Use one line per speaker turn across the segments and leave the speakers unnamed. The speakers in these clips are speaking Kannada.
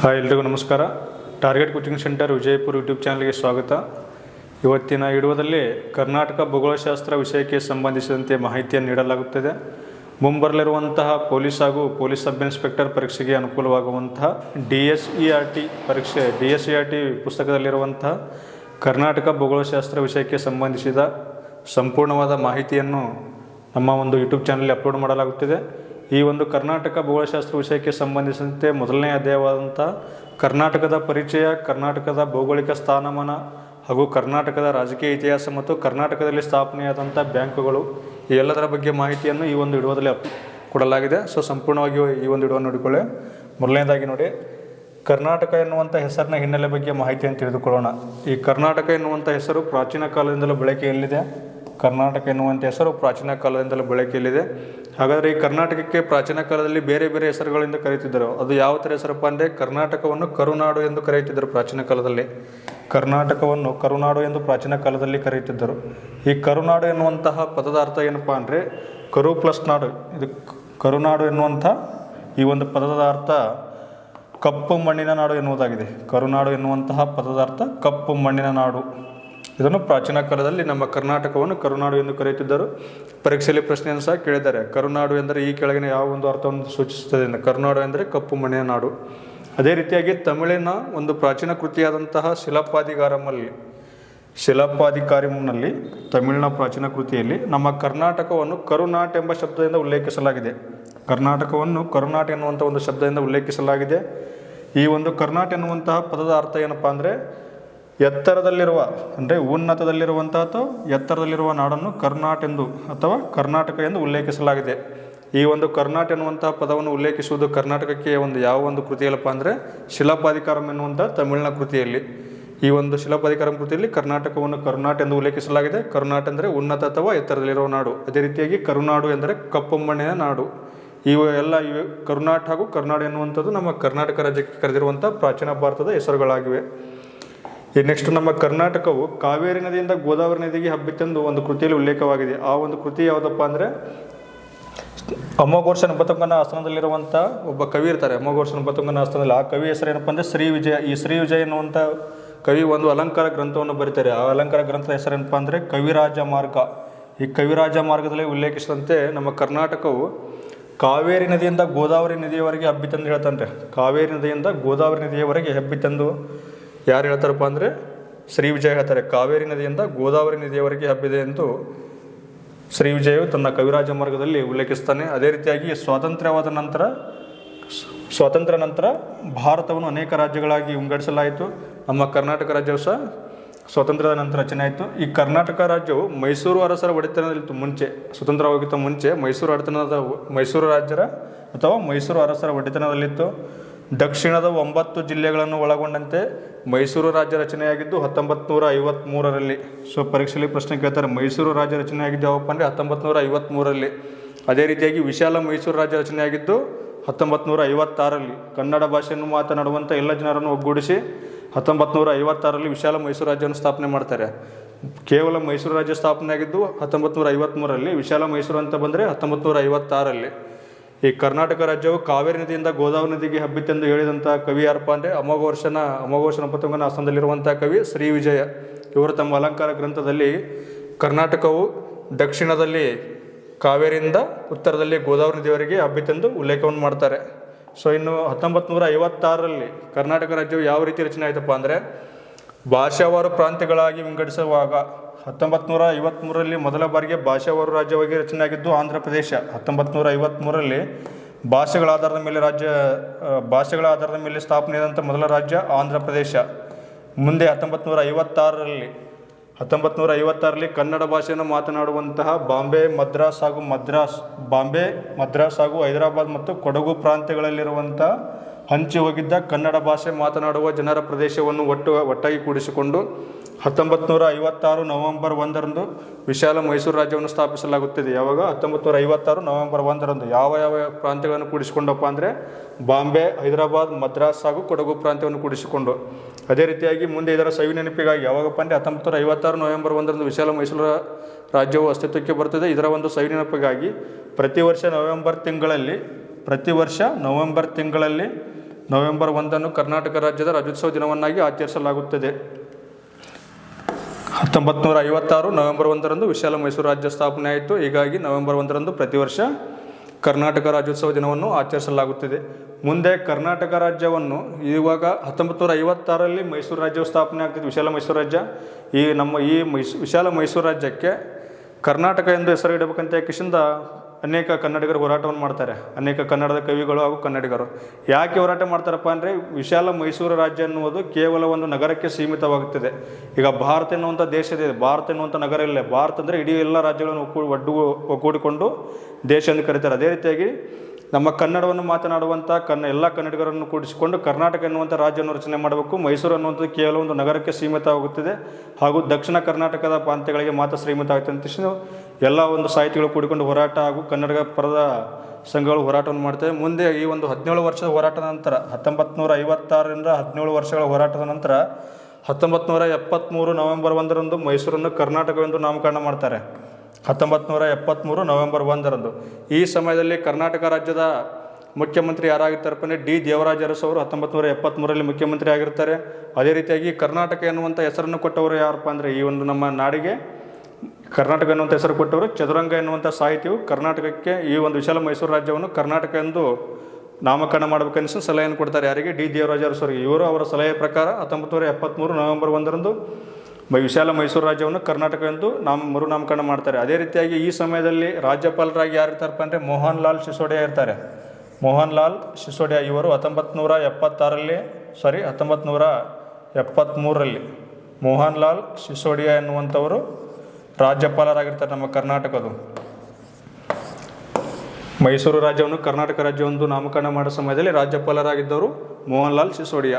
ಹಾಯ್ ಎಲ್ರಿಗೂ ನಮಸ್ಕಾರ. Target coaching centre Vijayapura YouTube ಚಾನಲ್ಗೆ ಸ್ವಾಗತ. ಇವತ್ತಿನ ವಿಡಿಯೋದಲ್ಲಿ ಕರ್ನಾಟಕ ಭೂಗೋಳಶಾಸ್ತ್ರ ವಿಷಯಕ್ಕೆ ಸಂಬಂಧಿಸಿದಂತೆ ಮಾಹಿತಿಯನ್ನು ನೀಡಲಾಗುತ್ತದೆ. ಮುಂಬರಲಿರುವಂತಹ ಪೊಲೀಸ್ ಹಾಗೂ ಪೊಲೀಸ್ ಸಬ್ ಇನ್ಸ್ಪೆಕ್ಟರ್ ಪರೀಕ್ಷೆಗೆ ಅನುಕೂಲವಾಗುವಂತಹ D S E R T ಪರೀಕ್ಷೆ D S E R T ಪುಸ್ತಕದಲ್ಲಿರುವಂತಹ Karnataka ಭೂಗೋಳಶಾಸ್ತ್ರ ವಿಷಯಕ್ಕೆ ಸಂಬಂಧಿಸಿದ ಸಂಪೂರ್ಣವಾದ ಮಾಹಿತಿಯನ್ನು ನಮ್ಮ ಒಂದು ಯೂಟ್ಯೂಬ್ ಚಾನಲ್ ಅಪ್ಲೋಡ್ ಮಾಡಲಾಗುತ್ತಿದೆ. ಈ ಒಂದು ಕರ್ನಾಟಕ ಭೂಗೋಳಶಾಸ್ತ್ರ ವಿಷಯಕ್ಕೆ ಸಂಬಂಧಿಸಿದಂತೆ ಮೊದಲನೇ ಅಧ್ಯಾಯವಾದಂಥ ಕರ್ನಾಟಕದ ಪರಿಚಯ, ಕರ್ನಾಟಕದ ಭೌಗೋಳಿಕ ಸ್ಥಾನಮಾನ ಹಾಗೂ ಕರ್ನಾಟಕದ ರಾಜಕೀಯ ಇತಿಹಾಸ ಮತ್ತು ಕರ್ನಾಟಕದಲ್ಲಿ ಸ್ಥಾಪನೆಯಾದಂಥ ಬ್ಯಾಂಕುಗಳು ಎಲ್ಲದರ ಬಗ್ಗೆ ಮಾಹಿತಿಯನ್ನು ಈ ಒಂದು ವಿಡಿಯೋದಲ್ಲಿ ಕೊಡಲಾಗಿದೆ. ಸೊ, ಸಂಪೂರ್ಣವಾಗಿ ಈ ಒಂದು ವಿಡಿಯೋ ನೋಡಿಕೊಳ್ಳಿ. ಮೊದಲನೇದಾಗಿ ನೋಡಿ, ಕರ್ನಾಟಕ ಎನ್ನುವಂಥ ಹೆಸರಿನ ಹಿನ್ನೆಲೆ ಬಗ್ಗೆ ಮಾಹಿತಿಯನ್ನು ತಿಳಿದುಕೊಳ್ಳೋಣ. ಈ ಕರ್ನಾಟಕ ಎನ್ನುವಂಥ ಹೆಸರು ಪ್ರಾಚೀನ ಕಾಲದಿಂದಲೂ ಬಳಕೆಯಲ್ಲಿದೆ. ಕರ್ನಾಟಕ ಎನ್ನುವಂಥ ಹೆಸರು ಪ್ರಾಚೀನ ಕಾಲದಿಂದಲೂ ಬಳಕೆಯಲ್ಲಿದೆ. ಹಾಗಾದರೆ ಈ ಕರ್ನಾಟಕಕ್ಕೆ ಪ್ರಾಚೀನ ಕಾಲದಲ್ಲಿ ಬೇರೆ ಬೇರೆ ಹೆಸರುಗಳಿಂದ ಕರೆಯುತ್ತಿದ್ದರು. ಅದು ಯಾವ ಥರ ಹೆಸರಪ್ಪ ಅಂದರೆ ಕರ್ನಾಟಕವನ್ನು ಕರುನಾಡು ಎಂದು ಕರೆಯುತ್ತಿದ್ದರು ಪ್ರಾಚೀನ ಕಾಲದಲ್ಲಿ. ಕರ್ನಾಟಕವನ್ನು ಕರುನಾಡು ಎಂದು ಪ್ರಾಚೀನ ಕಾಲದಲ್ಲಿ ಕರೆಯುತ್ತಿದ್ದರು. ಈ ಕರುನಾಡು ಎನ್ನುವಂತಹ ಪದದ ಅರ್ಥ ಏನಪ್ಪ ಅಂದರೆ ಕರು ಪ್ಲಸ್ ನಾಡು. ಇದು ಕರುನಾಡು ಎನ್ನುವಂಥ ಈ ಒಂದು ಪದದ ಅರ್ಥ ಕಪ್ಪು ಮಣ್ಣಿನ ನಾಡು ಎನ್ನುವುದಾಗಿದೆ. ಕರುನಾಡು ಎನ್ನುವಂತಹ ಪದದ ಅರ್ಥ ಕಪ್ಪು ಮಣ್ಣಿನ ನಾಡು. ಇದನ್ನು ಪ್ರಾಚೀನ ಕಾಲದಲ್ಲಿ ನಮ್ಮ ಕರ್ನಾಟಕವನ್ನು ಕರುನಾಡು ಎಂದು ಕರೆಯುತ್ತಿದ್ದರು. ಪರೀಕ್ಷೆಯಲ್ಲಿ ಪ್ರಶ್ನೆಯನ್ನು ಸಹ ಕೇಳಿದ್ದಾರೆ. ಕರುನಾಡು ಎಂದರೆ ಈ ಕೆಳಗಿನ ಯಾವ ಒಂದು ಅರ್ಥವನ್ನು ಸೂಚಿಸುತ್ತದೆ ಎಂದು. ಕರುನಾಡು ಎಂದರೆ ಕಪ್ಪು ಮನೆಯ ನಾಡು. ಅದೇ ರೀತಿಯಾಗಿ ತಮಿಳಿನ ಒಂದು ಪ್ರಾಚೀನ ಕೃತಿಯಾದಂತಹ ಶಿಲಪಾಧಿಕಾರಮಲ್ಲಿ ಶಿಲಪಾಧಿಕಾರಿಮ್ನಲ್ಲಿ ತಮಿಳಿನ ಪ್ರಾಚೀನ ಕೃತಿಯಲ್ಲಿ ನಮ್ಮ ಕರ್ನಾಟಕವನ್ನು ಕರುನಾಟ್ ಎಂಬ ಶಬ್ದದಿಂದ ಉಲ್ಲೇಖಿಸಲಾಗಿದೆ. ಕರ್ನಾಟಕವನ್ನು ಕರುನಾಟ್ ಎನ್ನುವಂಥ ಒಂದು ಶಬ್ದದಿಂದ ಉಲ್ಲೇಖಿಸಲಾಗಿದೆ. ಈ ಒಂದು ಕರ್ನಾಟ್ ಎನ್ನುವಂತಹ ಪದದ ಅರ್ಥ ಏನಪ್ಪ ಅಂದರೆ ಎತ್ತರದಲ್ಲಿರುವ, ಅಂದರೆ ಉನ್ನತದಲ್ಲಿರುವಂತಹದ್ದು, ಎತ್ತರದಲ್ಲಿರುವ ನಾಡನ್ನು ಕರ್ನಾಟ ಎಂದು ಅಥವಾ ಕರ್ನಾಟಕ ಎಂದು ಉಲ್ಲೇಖಿಸಲಾಗಿದೆ. ಈ ಒಂದು ಕರ್ನಾಟ ಎನ್ನುವಂತಹ ಪದವನ್ನು ಉಲ್ಲೇಖಿಸುವುದು ಕರ್ನಾಟಕಕ್ಕೆ ಒಂದು ಯಾವ ಒಂದು ಕೃತಿಯಲ್ಲಪ್ಪ ಅಂದರೆ ಶಿಲಾಪಾಧಿಕಾರಂ ಎನ್ನುವಂಥ ತಮಿಳಿನ ಕೃತಿಯಲ್ಲಿ. ಈ ಒಂದು ಶಿಲಾಪಾಧಿಕಾರಂ ಕೃತಿಯಲ್ಲಿ ಕರ್ನಾಟಕವನ್ನು ಕರ್ನಾಟ್ ಎಂದು ಉಲ್ಲೇಖಿಸಲಾಗಿದೆ. ಕರ್ನಾಟ ಅಂದರೆ ಉನ್ನತ ಅಥವಾ ಎತ್ತರದಲ್ಲಿರುವ ನಾಡು. ಅದೇ ರೀತಿಯಾಗಿ ಕರುನಾಡು ಎಂದರೆ ಕಪ್ಪು ಮಣ್ಣಿನ ನಾಡು. ಇವು ಎಲ್ಲ ಇವೆ ಕರುನಾಟ ಹಾಗೂ ಕರ್ನಾಡು ಎನ್ನುವಂಥದ್ದು ನಮ್ಮ ಕರ್ನಾಟಕ ರಾಜ್ಯಕ್ಕೆ ಕರೆದಿರುವಂಥ ಪ್ರಾಚೀನ ಭಾರತದ ಹೆಸರುಗಳಾಗಿವೆ. ಈ ನೆಕ್ಸ್ಟ್ ನಮ್ಮ ಕರ್ನಾಟಕವು ಕಾವೇರಿ ನದಿಯಿಂದ ಗೋದಾವರಿ ನದಿಗೆ ಹಬ್ಬಿತ್ತೆಂದು ಒಂದು ಕೃತಿಯಲ್ಲಿ ಉಲ್ಲೇಖವಾಗಿದೆ. ಆ ಒಂದು ಕೃತಿ ಯಾವುದಪ್ಪ ಅಂದರೆ ಅಮೋಘೋರ್ಷ ಬತಂಗನ ಆಸ್ಥಾನದಲ್ಲಿರುವಂಥ ಒಬ್ಬ ಕವಿ ಇರ್ತಾರೆ. ಅಮೋಘೋರ್ಷ ಬತಂಗನ ಆಸ್ಥಾನದಲ್ಲಿ ಆ ಕವಿ ಹೆಸರು ಏನಪ್ಪ ಅಂದರೆ, ಶ್ರೀ ವಿಜಯ. ಈ ಶ್ರೀ ವಿಜಯ ಎನ್ನುವಂಥ ಕವಿ ಒಂದು ಅಲಂಕಾರ ಗ್ರಂಥವನ್ನು ಬರೀತಾರೆ. ಆ ಅಲಂಕಾರ ಗ್ರಂಥದ ಹೆಸರೇನಪ್ಪ ಅಂದರೆ, ಕವಿರಾಜ ಮಾರ್ಗ. ಈ ಕವಿರಾಜ ಮಾರ್ಗದಲ್ಲಿ ಉಲ್ಲೇಖಿಸಿದಂತೆ ನಮ್ಮ ಕರ್ನಾಟಕವು ಕಾವೇರಿ ನದಿಯಿಂದ ಗೋದಾವರಿ ನದಿಯವರೆಗೆ ಹಬ್ಬಿತೆಂದು ಹೇಳ್ತಾನೆ ಕಾವೇರಿ ನದಿಯಿಂದ ಗೋದಾವರಿ ನದಿಯವರೆಗೆ ಹಬ್ಬಿತೆಂದು ಯಾರು ಹೇಳ್ತಾರಪ್ಪ ಅಂದರೆ ಶ್ರೀ ವಿಜಯ ಹೇಳ್ತಾರೆ, ಕಾವೇರಿ ನದಿಯಿಂದ ಗೋದಾವರಿ ನದಿಯವರೆಗೆ ಹಬ್ಬಿದೆ ಎಂದು ಶ್ರೀ ವಿಜಯವು ತನ್ನ ಕವಿರಾಜ ಮಾರ್ಗದಲ್ಲಿ ಉಲ್ಲೇಖಿಸ್ತಾನೆ. ಅದೇ ರೀತಿಯಾಗಿ ಸ್ವಾತಂತ್ರ್ಯವಾದ ನಂತರ, ಸ್ವಾತಂತ್ರ್ಯ ನಂತರ ಭಾರತವನ್ನು ಅನೇಕ ರಾಜ್ಯಗಳಾಗಿ ವಿಂಗಡಿಸಲಾಯಿತು. ನಮ್ಮ ಕರ್ನಾಟಕ ರಾಜ್ಯವು ಸಹ ಸ್ವಾತಂತ್ರ್ಯದ ನಂತರ ರಚನೆ ಆಯಿತು ಈ ಕರ್ನಾಟಕ ರಾಜ್ಯವು ಮೈಸೂರು ಅರಸರ ಒಡೆತನದಲ್ಲಿತ್ತು ಮುಂಚೆ. ಸ್ವತಂತ್ರವಾಗಿತ್ತು ಮುಂಚೆ ಮೈಸೂರು ಒಡೆತನದ ಮೈಸೂರು ರಾಜ್ಯರ ಅಥವಾ ಮೈಸೂರು ಅರಸರ ಒಡೆತನದಲ್ಲಿತ್ತು. ದಕ್ಷಿಣದ ಒಂಬತ್ತು ಜಿಲ್ಲೆಗಳನ್ನು ಒಳಗೊಂಡಂತೆ ಮೈಸೂರು ರಾಜ್ಯ ರಚನೆಯಾಗಿದ್ದು ಹತ್ತೊಂಬತ್ತು ನೂರ ಐವತ್ತ್ಮೂರರಲ್ಲಿ ಸೊ, ಪರೀಕ್ಷೆಯಲ್ಲಿ ಪ್ರಶ್ನೆ ಕೇಳ್ತಾರೆ, ಮೈಸೂರು ರಾಜ್ಯ ರಚನೆಯಾಗಿದ್ದು ಯಾವಪ್ಪ ಅಂದರೆ ಹತ್ತೊಂಬತ್ತು ನೂರ ಐವತ್ತ್ಮೂರರಲ್ಲಿ ಅದೇ ರೀತಿಯಾಗಿ ವಿಶಾಲ ಮೈಸೂರು ರಾಜ್ಯ ರಚನೆಯಾಗಿದ್ದು ಹತ್ತೊಂಬತ್ತು ನೂರ ಐವತ್ತಾರರಲ್ಲಿ. ಕನ್ನಡ ಭಾಷೆಯನ್ನು ಮಾತನಾಡುವಂಥ ಎಲ್ಲ ಜನರನ್ನು ಒಗ್ಗೂಡಿಸಿ ಹತ್ತೊಂಬತ್ತು ನೂರ ಐವತ್ತಾರರಲ್ಲಿ ವಿಶಾಲ ಮೈಸೂರು ರಾಜ್ಯವನ್ನು ಸ್ಥಾಪನೆ ಮಾಡ್ತಾರೆ. ಕೇವಲ ಮೈಸೂರು ರಾಜ್ಯ ಸ್ಥಾಪನೆ ಆಗಿದ್ದು ಹತ್ತೊಂಬತ್ತು ನೂರ ಐವತ್ತ್ಮೂರರಲ್ಲಿ ವಿಶಾಲ ಮೈಸೂರು ಅಂತ ಬಂದರೆ ಹತ್ತೊಂಬತ್ತು ನೂರ ಐವತ್ತಾರರಲ್ಲಿ. ಈ ಕರ್ನಾಟಕ ರಾಜ್ಯವು ಕಾವೇರಿ ನದಿಯಿಂದ ಗೋದಾವರಿ ನದಿಗೆ ಹಬ್ಬಿತೆಂದು ಹೇಳಿದಂಥ ಕವಿ ಯಾರಪ್ಪ ಅಂದರೆ ಅಮೋಘವರ್ಷನ ಅಮೋಘವರ್ಷನ ಪತಂಗನ ಆಸನದಲ್ಲಿರುವಂಥ ಕವಿ ಶ್ರೀ ವಿಜಯ ಇವರು ತಮ್ಮ ಅಲಂಕಾರ ಗ್ರಂಥದಲ್ಲಿ ಕರ್ನಾಟಕವು ದಕ್ಷಿಣದಲ್ಲಿ ಕಾವೇರಿಯಿಂದ ಉತ್ತರದಲ್ಲಿ ಗೋದಾವರಿ ನದಿಯವರೆಗೆ ಹಬ್ಬಿತೆಂದು ಉಲ್ಲೇಖವನ್ನು ಮಾಡ್ತಾರೆ. ಸೊ ಇನ್ನು ಹತ್ತೊಂಬತ್ತು ನೂರ ಐವತ್ತಾರರಲ್ಲಿ ಕರ್ನಾಟಕ ರಾಜ್ಯವು ಯಾವ ರೀತಿ ರಚನೆ ಆಯಿತಪ್ಪ ಅಂದರೆ ಭಾಷಾವಾರು ಪ್ರಾಂತ್ಯಗಳಾಗಿ ವಿಂಗಡಿಸುವಾಗ ಹತ್ತೊಂಬತ್ತು ನೂರ ಮೊದಲ ಬಾರಿಗೆ ಭಾಷಾವಾರು ರಾಜ್ಯವಾಗಿ ರಚನೆಯಾಗಿದ್ದು ಆಂಧ್ರ ಪ್ರದೇಶ. ಹತ್ತೊಂಬತ್ತು ನೂರ ಭಾಷೆಗಳ ಆಧಾರದ ಮೇಲೆ ರಾಜ್ಯ ಭಾಷೆಗಳ ಆಧಾರದ ಮೇಲೆ ಸ್ಥಾಪನೆಯಾದಂಥ ಮೊದಲ ರಾಜ್ಯ ಆಂಧ್ರ ಪ್ರದೇಶ. ಮುಂದೆ ಹತ್ತೊಂಬತ್ತು ನೂರ ಐವತ್ತಾರರಲ್ಲಿ ಹತ್ತೊಂಬತ್ತು ನೂರ ಕನ್ನಡ ಭಾಷೆಯನ್ನು ಮಾತನಾಡುವಂತಹ ಬಾಂಬೆ, ಮದ್ರಾಸ್ ಹಾಗೂ ಮದ್ರಾಸ್, ಬಾಂಬೆ, ಮದ್ರಾಸ್ ಹಾಗೂ ಹೈದರಾಬಾದ್ ಮತ್ತು ಕೊಡಗು ಪ್ರಾಂತ್ಯಗಳಲ್ಲಿರುವಂಥ ಹಂಚಿ ಹೋಗಿದ್ದ ಕನ್ನಡ ಭಾಷೆ ಮಾತನಾಡುವ ಜನರ ಪ್ರದೇಶವನ್ನು ಒಟ್ಟು ಒಟ್ಟಾಗಿ ಕೂಡಿಸಿಕೊಂಡು ಹತ್ತೊಂಬತ್ತು ನೂರ ಐವತ್ತಾರು ನವೆಂಬರ್ ಒಂದರಂದು ವಿಶಾಲ ಮೈಸೂರು ರಾಜ್ಯವನ್ನು ಸ್ಥಾಪಿಸಲಾಗುತ್ತದೆ. ಯಾವಾಗ? ಹತ್ತೊಂಬತ್ತು ನೂರ ಐವತ್ತಾರು ನವೆಂಬರ್ ಒಂದರಂದು. ಯಾವ ಯಾವ ಪ್ರಾಂತ್ಯಗಳನ್ನು ಕೂಡಿಸಿಕೊಂಡಪ್ಪ ಅಂದರೆ ಬಾಂಬೆ, ಹೈದರಾಬಾದ್, ಮದ್ರಾಸ್ ಹಾಗೂ ಕೊಡಗು ಪ್ರಾಂತ್ಯವನ್ನು ಕೂಡಿಸಿಕೊಂಡು. ಅದೇ ರೀತಿಯಾಗಿ ಮುಂದೆ ಇದರ ಸವಿ ನೆನಪಿಗಾಗಿ ಯಾವಾಗಪ್ಪ ಅಂದರೆ ಹತ್ತೊಂಬತ್ತು ನೂರ ಐವತ್ತಾರು ನವೆಂಬರ್ ಒಂದರಂದು ವಿಶಾಲ ಮೈಸೂರು ರಾಜ್ಯವು ಅಸ್ತಿತ್ವಕ್ಕೆ ಬರುತ್ತದೆ. ಇದರ ಒಂದು ಸವಿ ನೆನಪಿಗಾಗಿ ಪ್ರತಿ ವರ್ಷ ನವೆಂಬರ್ ತಿಂಗಳಲ್ಲಿ, ಪ್ರತಿ ವರ್ಷ ನವೆಂಬರ್ ತಿಂಗಳಲ್ಲಿ ನವೆಂಬರ್ ಒಂದನ್ನು ಕರ್ನಾಟಕ ರಾಜ್ಯದ ರಾಜ್ಯೋತ್ಸವ ದಿನವನ್ನಾಗಿ ಆಚರಿಸಲಾಗುತ್ತದೆ. ಹತ್ತೊಂಬತ್ತು ನೂರ ಐವತ್ತಾರು ನವೆಂಬರ್ ಒಂದರಂದು ವಿಶಾಲ ಮೈಸೂರು ರಾಜ್ಯ ಸ್ಥಾಪನೆ ಆಯಿತು. ಹೀಗಾಗಿ ನವೆಂಬರ್ ಒಂದರಂದು ಪ್ರತಿ ವರ್ಷ ಕರ್ನಾಟಕ ರಾಜ್ಯೋತ್ಸವ ದಿನವನ್ನು ಆಚರಿಸಲಾಗುತ್ತದೆ. ಮುಂದೆ ಕರ್ನಾಟಕ ರಾಜ್ಯವನ್ನು ಇವಾಗ ಹತ್ತೊಂಬತ್ತು ನೂರ ಐವತ್ತಾರರಲ್ಲಿ ಮೈಸೂರು ರಾಜ್ಯವು ಸ್ಥಾಪನೆ ಆಗ್ತಿದೆ. ವಿಶಾಲ ಮೈಸೂರು ರಾಜ್ಯ. ಈ ನಮ್ಮ ಈ ಮೈಸ್ ವಿಶಾಲ ಮೈಸೂರು ರಾಜ್ಯಕ್ಕೆ ಕರ್ನಾಟಕ ಎಂದು ಹೆಸರು ಇಡಬೇಕಂತ ಕಿಶಿಂದ ಅನೇಕ ಕನ್ನಡಿಗರು ಹೋರಾಟವನ್ನು ಮಾಡ್ತಾರೆ. ಅನೇಕ ಕನ್ನಡದ ಕವಿಗಳು ಹಾಗೂ ಕನ್ನಡಿಗರು. ಯಾಕೆ ಹೋರಾಟ ಮಾಡ್ತಾರಪ್ಪ ಅಂದರೆ ವಿಶಾಲ ಮೈಸೂರು ರಾಜ್ಯ ಅನ್ನುವುದು ಕೇವಲ ಒಂದು ನಗರಕ್ಕೆ ಸೀಮಿತವಾಗುತ್ತದೆ. ಈಗ ಭಾರತ ಎನ್ನುವಂಥ ದೇಶ ಇದೆ. ಭಾರತ ಎನ್ನುವಂಥ ನಗರ ಇಲ್ಲೇ. ಭಾರತ ಅಂದರೆ ಇಡೀ ಎಲ್ಲ ರಾಜ್ಯಗಳನ್ನು ಒಕ್ಕೂ ಒಡ್ಡು ಒಗ್ಗೂಡಿಕೊಂಡು ದೇಶ ಎಂದು ಕರೀತಾರೆ. ಅದೇ ರೀತಿಯಾಗಿ ನಮ್ಮ ಕನ್ನಡವನ್ನು ಮಾತನಾಡುವಂಥ ಕನ್ನ ಎಲ್ಲ ಕನ್ನಡಿಗರನ್ನು ಕೂಡಿಸಿಕೊಂಡು ಕರ್ನಾಟಕ ಎನ್ನುವಂಥ ರಾಜ್ಯವನ್ನು ರಚನೆ ಮಾಡಬೇಕು. ಮೈಸೂರು ಅನ್ನುವಂಥದ್ದು ಕೇವಲ ಒಂದು ನಗರಕ್ಕೆ ಸೀಮಿತವಾಗುತ್ತಿದೆ. ಹಾಗೂ ದಕ್ಷಿಣ ಕರ್ನಾಟಕದ ಪ್ರಾಂತ್ಯಗಳಿಗೆ ಮಾತ್ರ ಸೀಮಿತ ಆಗುತ್ತೆ ಅಂತ ಎಲ್ಲ ಒಂದು ಸಾಹಿತಿಗಳು ಕೂಡಿಕೊಂಡು ಹೋರಾಟ ಹಾಗೂ ಕನ್ನಡ ಪರದ ಸಂಘಗಳು ಹೋರಾಟವನ್ನು ಮಾಡ್ತವೆ. ಮುಂದೆ ಈ ಒಂದು ಹದಿನೇಳು ವರ್ಷದ ಹೋರಾಟದ ನಂತರ ಹತ್ತೊಂಬತ್ತು ನೂರ ಐವತ್ತಾರರಿಂದ ಹದಿನೇಳು ವರ್ಷಗಳ ಹೋರಾಟದ ನಂತರ ಹತ್ತೊಂಬತ್ತು ನೂರ ಎಪ್ಪತ್ತ್ಮೂರು ನವೆಂಬರ್ ಒಂದರಂದು ಮೈಸೂರನ್ನು ಕರ್ನಾಟಕವೆಂದು ನಾಮಕರಣ ಮಾಡ್ತಾರೆ. ಹತ್ತೊಂಬತ್ತು ನೂರ ಎಪ್ಪತ್ತ್ಮೂರು ನವೆಂಬರ್ ಒಂದರಂದು. ಈ ಸಮಯದಲ್ಲಿ ಕರ್ನಾಟಕ ರಾಜ್ಯದ ಮುಖ್ಯಮಂತ್ರಿ ಯಾರಾಗಿರ್ತಾರಪ್ಪ ಅಂದರೆ ಡಿ ದೇವರಾಜ ಅರಸು ಅವರು ಹತ್ತೊಂಬತ್ತು ನೂರ ಎಪ್ಪತ್ತ್ಮೂರರಲ್ಲಿ ಮುಖ್ಯಮಂತ್ರಿ ಆಗಿರ್ತಾರೆ. ಅದೇ ರೀತಿಯಾಗಿ ಕರ್ನಾಟಕ ಎನ್ನುವಂಥ ಹೆಸರನ್ನು ಕೊಟ್ಟವರು ಯಾರಪ್ಪ ಅಂದರೆ, ಈ ಒಂದು ನಮ್ಮ ನಾಡಿಗೆ ಕರ್ನಾಟಕ ಎನ್ನುವಂಥ ಹೆಸರು ಕೊಟ್ಟವರು. ಚದುರಂಗ ಎನ್ನುವಂಥ ಸಾಹಿತ್ಯವು ಕರ್ನಾಟಕಕ್ಕೆ ಈ ಒಂದು ವಿಶಾಲ ಮೈಸೂರು ರಾಜ್ಯವನ್ನು ಕರ್ನಾಟಕ ಎಂದು ನಾಮಕರಣ ಮಾಡಬೇಕನ್ನಿಸಿ ಸಲಹೆಯನ್ನು ಕೊಡ್ತಾರೆ. ಯಾರಿಗೆ? ಡಿ. ದೇವರಾಜ ಅರಸರಿಗೆ ಇವರು ಅವರ ಸಲಹೆ ಪ್ರಕಾರ ಹತ್ತೊಂಬತ್ತು ನೂರ ಎಪ್ಪತ್ತ್ಮೂರು ನವೆಂಬರ್ ಒಂದರಂದು ವಿಶಾಲ ಮೈಸೂರು ರಾಜ್ಯವನ್ನು ಕರ್ನಾಟಕ ಎಂದು ನಾಮ ಮರುನಾಮಕರಣ ಮಾಡ್ತಾರೆ. ಅದೇ ರೀತಿಯಾಗಿ ಈ ಸಮಯದಲ್ಲಿ ರಾಜ್ಯಪಾಲರಾಗಿ ಯಾರು ಇರ್ತಾರಪ್ಪ ಅಂದರೆ ಮೋಹನ್ ಲಾಲ್ ಸಿಸೋಡಿಯಾ ಇರ್ತಾರೆ. ಮೋಹನ್ ಲಾಲ್ ಸಿಸೋಡಿಯಾ ಇವರು ಹತ್ತೊಂಬತ್ತು ನೂರ ಎಪ್ಪತ್ತಾರಲ್ಲಿ ಸಾರಿ ಹತ್ತೊಂಬತ್ತು ನೂರ ಎಪ್ಪತ್ತ್ಮೂರರಲ್ಲಿ ಮೋಹನ್ ಲಾಲ್ ಸಿಸೋಡಿಯಾ ಎನ್ನುವಂಥವರು ರಾಜ್ಯಪಾಲರಾಗಿರ್ತಾರೆ ನಮ್ಮ ಕರ್ನಾಟಕದು ಮೈಸೂರು ರಾಜ್ಯವನ್ನು ಕರ್ನಾಟಕ ರಾಜ್ಯವೆಂದು ನಾಮಕರಣ ಮಾಡೋ ಸಮಯದಲ್ಲಿ ರಾಜ್ಯಪಾಲರಾಗಿದ್ದವರು ಮೋಹನ್ ಲಾಲ್ ಸಿಸೋಡಿಯಾ.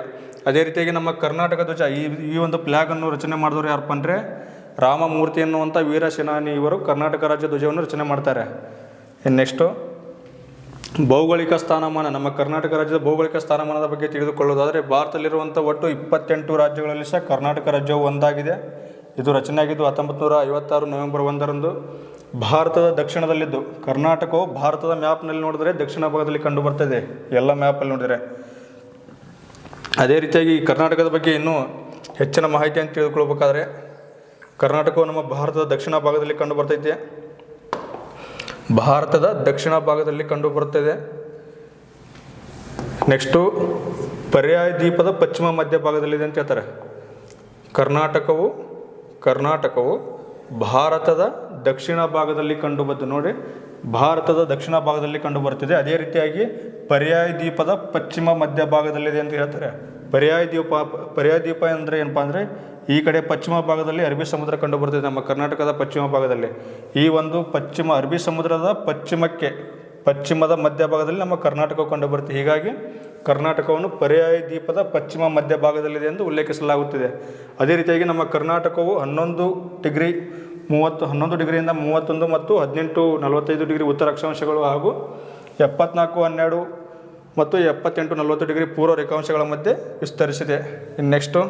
ಅದೇ ರೀತಿಯಾಗಿ ನಮ್ಮ ಕರ್ನಾಟಕ ಧ್ವಜ ಈ ಈ ಒಂದು ಫ್ಲ್ಯಾಗನ್ನು ರಚನೆ ಮಾಡಿದವರು ಯಾರಪ್ಪ ಅಂದರೆ ರಾಮಮೂರ್ತಿ ಎನ್ನುವಂಥ ವೀರ ಸೇನಾನಿ ಇವರು ಕರ್ನಾಟಕ ರಾಜ್ಯ ಧ್ವಜವನ್ನು ರಚನೆ ಮಾಡ್ತಾರೆ. ನೆಕ್ಸ್ಟು, ಭೌಗೋಳಿಕ ಸ್ಥಾನಮಾನ. ನಮ್ಮ ಕರ್ನಾಟಕ ರಾಜ್ಯದ ಭೌಗೋಳಿಕ ಸ್ಥಾನಮಾನದ ಬಗ್ಗೆ ತಿಳಿದುಕೊಳ್ಳೋದಾದರೆ ಭಾರತದಲ್ಲಿರುವಂಥ ಒಟ್ಟು ಇಪ್ಪತ್ತೆಂಟು ರಾಜ್ಯಗಳಲ್ಲಿ ಸಹ ಕರ್ನಾಟಕ ರಾಜ್ಯವು ಒಂದಾಗಿದೆ. ಇದು ರಚನೆಯಾಗಿದ್ದು ಹತ್ತೊಂಬತ್ತು ನೂರ ಐವತ್ತಾರು ನವೆಂಬರ್ ಒಂದರಂದು ಭಾರತದ ದಕ್ಷಿಣದಲ್ಲಿದ್ದು. ಕರ್ನಾಟಕವು ಭಾರತದ ಮ್ಯಾಪ್ನಲ್ಲಿ ನೋಡಿದ್ರೆ ದಕ್ಷಿಣ ಭಾಗದಲ್ಲಿ ಕಂಡು ಬರ್ತದೆ. ಎಲ್ಲ ಮ್ಯಾಪಲ್ಲಿ ನೋಡಿದರೆ. ಅದೇ ರೀತಿಯಾಗಿ ಕರ್ನಾಟಕದ ಬಗ್ಗೆ ಇನ್ನೂ ಹೆಚ್ಚಿನ ಮಾಹಿತಿಯನ್ನು ತಿಳಿದುಕೊಳ್ಬೇಕಾದ್ರೆ ಕರ್ನಾಟಕವು ನಮ್ಮ ಭಾರತದ ದಕ್ಷಿಣ ಭಾಗದಲ್ಲಿ ಕಂಡು ಬರ್ತೈತೆ. ಭಾರತದ ದಕ್ಷಿಣ ಭಾಗದಲ್ಲಿ ಕಂಡು ಬರುತ್ತದೆ ನೆಕ್ಸ್ಟು, ಪರ್ಯಾಯ ದ್ವೀಪದ ಪಶ್ಚಿಮ ಮಧ್ಯ ಭಾಗದಲ್ಲಿದೆ ಅಂತ ಹೇಳ್ತಾರೆ. ಕರ್ನಾಟಕವು ಕರ್ನಾಟಕವು ಭಾರತದ ದಕ್ಷಿಣ ಭಾಗದಲ್ಲಿ ಕಂಡು ಬಂದು ನೋಡಿ, ಭಾರತದ ದಕ್ಷಿಣ ಭಾಗದಲ್ಲಿ ಕಂಡು ಬರುತ್ತಿದೆ ಅದೇ ರೀತಿಯಾಗಿ ಪರ್ಯಾಯ ದ್ವೀಪದ ಪಶ್ಚಿಮ ಮಧ್ಯ ಭಾಗದಲ್ಲಿದೆ ಅಂತ ಹೇಳ್ತಾರೆ. ಪರ್ಯಾಯ ದ್ವೀಪ ಪರ್ಯಾಯ ದ್ವೀಪ ಅಂದರೆ ಏನಪ್ಪ ಅಂದರೆ, ಈ ಕಡೆ ಪಶ್ಚಿಮ ಭಾಗದಲ್ಲಿ ಅರಬ್ಬಿ ಸಮುದ್ರ ಕಂಡು ಬರ್ತದೆ. ನಮ್ಮ ಕರ್ನಾಟಕದ ಪಶ್ಚಿಮ ಭಾಗದಲ್ಲಿ ಈ ಒಂದು ಪಶ್ಚಿಮ ಅರಬ್ಬಿ ಸಮುದ್ರದ ಪಶ್ಚಿಮಕ್ಕೆ ಪಶ್ಚಿಮದ ಮಧ್ಯಭಾಗದಲ್ಲಿ ನಮ್ಮ ಕರ್ನಾಟಕ ಕಂಡುಬರುತ್ತೆ ಹೀಗಾಗಿ ಕರ್ನಾಟಕವನ್ನು ಪರ್ಯಾಯ ದ್ವೀಪದ ಪಶ್ಚಿಮ ಮಧ್ಯ ಭಾಗದಲ್ಲಿದೆ ಎಂದು ಉಲ್ಲೇಖಿಸಲಾಗುತ್ತಿದೆ. ಅದೇ ರೀತಿಯಾಗಿ ನಮ್ಮ ಕರ್ನಾಟಕವು ಹನ್ನೊಂದು ಡಿಗ್ರಿ ಮೂವತ್ತು, ಹನ್ನೊಂದು ಡಿಗ್ರಿಯಿಂದ ಮೂವತ್ತೊಂದು ಮತ್ತು ಹದಿನೆಂಟು ನಲವತ್ತೈದು ಡಿಗ್ರಿ ಉತ್ತರ ಅಕ್ಷಾಂಶಗಳು ಹಾಗೂ ಎಪ್ಪತ್ನಾಲ್ಕು, ಹನ್ನೆರಡು ಮತ್ತು ಎಪ್ಪತ್ತೆಂಟು ನಲವತ್ತು ಡಿಗ್ರಿ ಪೂರ್ವ ರೇಖಾಂಶಗಳ ಮಧ್ಯೆ ವಿಸ್ತರಿಸಿದೆ. ನೆಕ್ಸ್ಟು.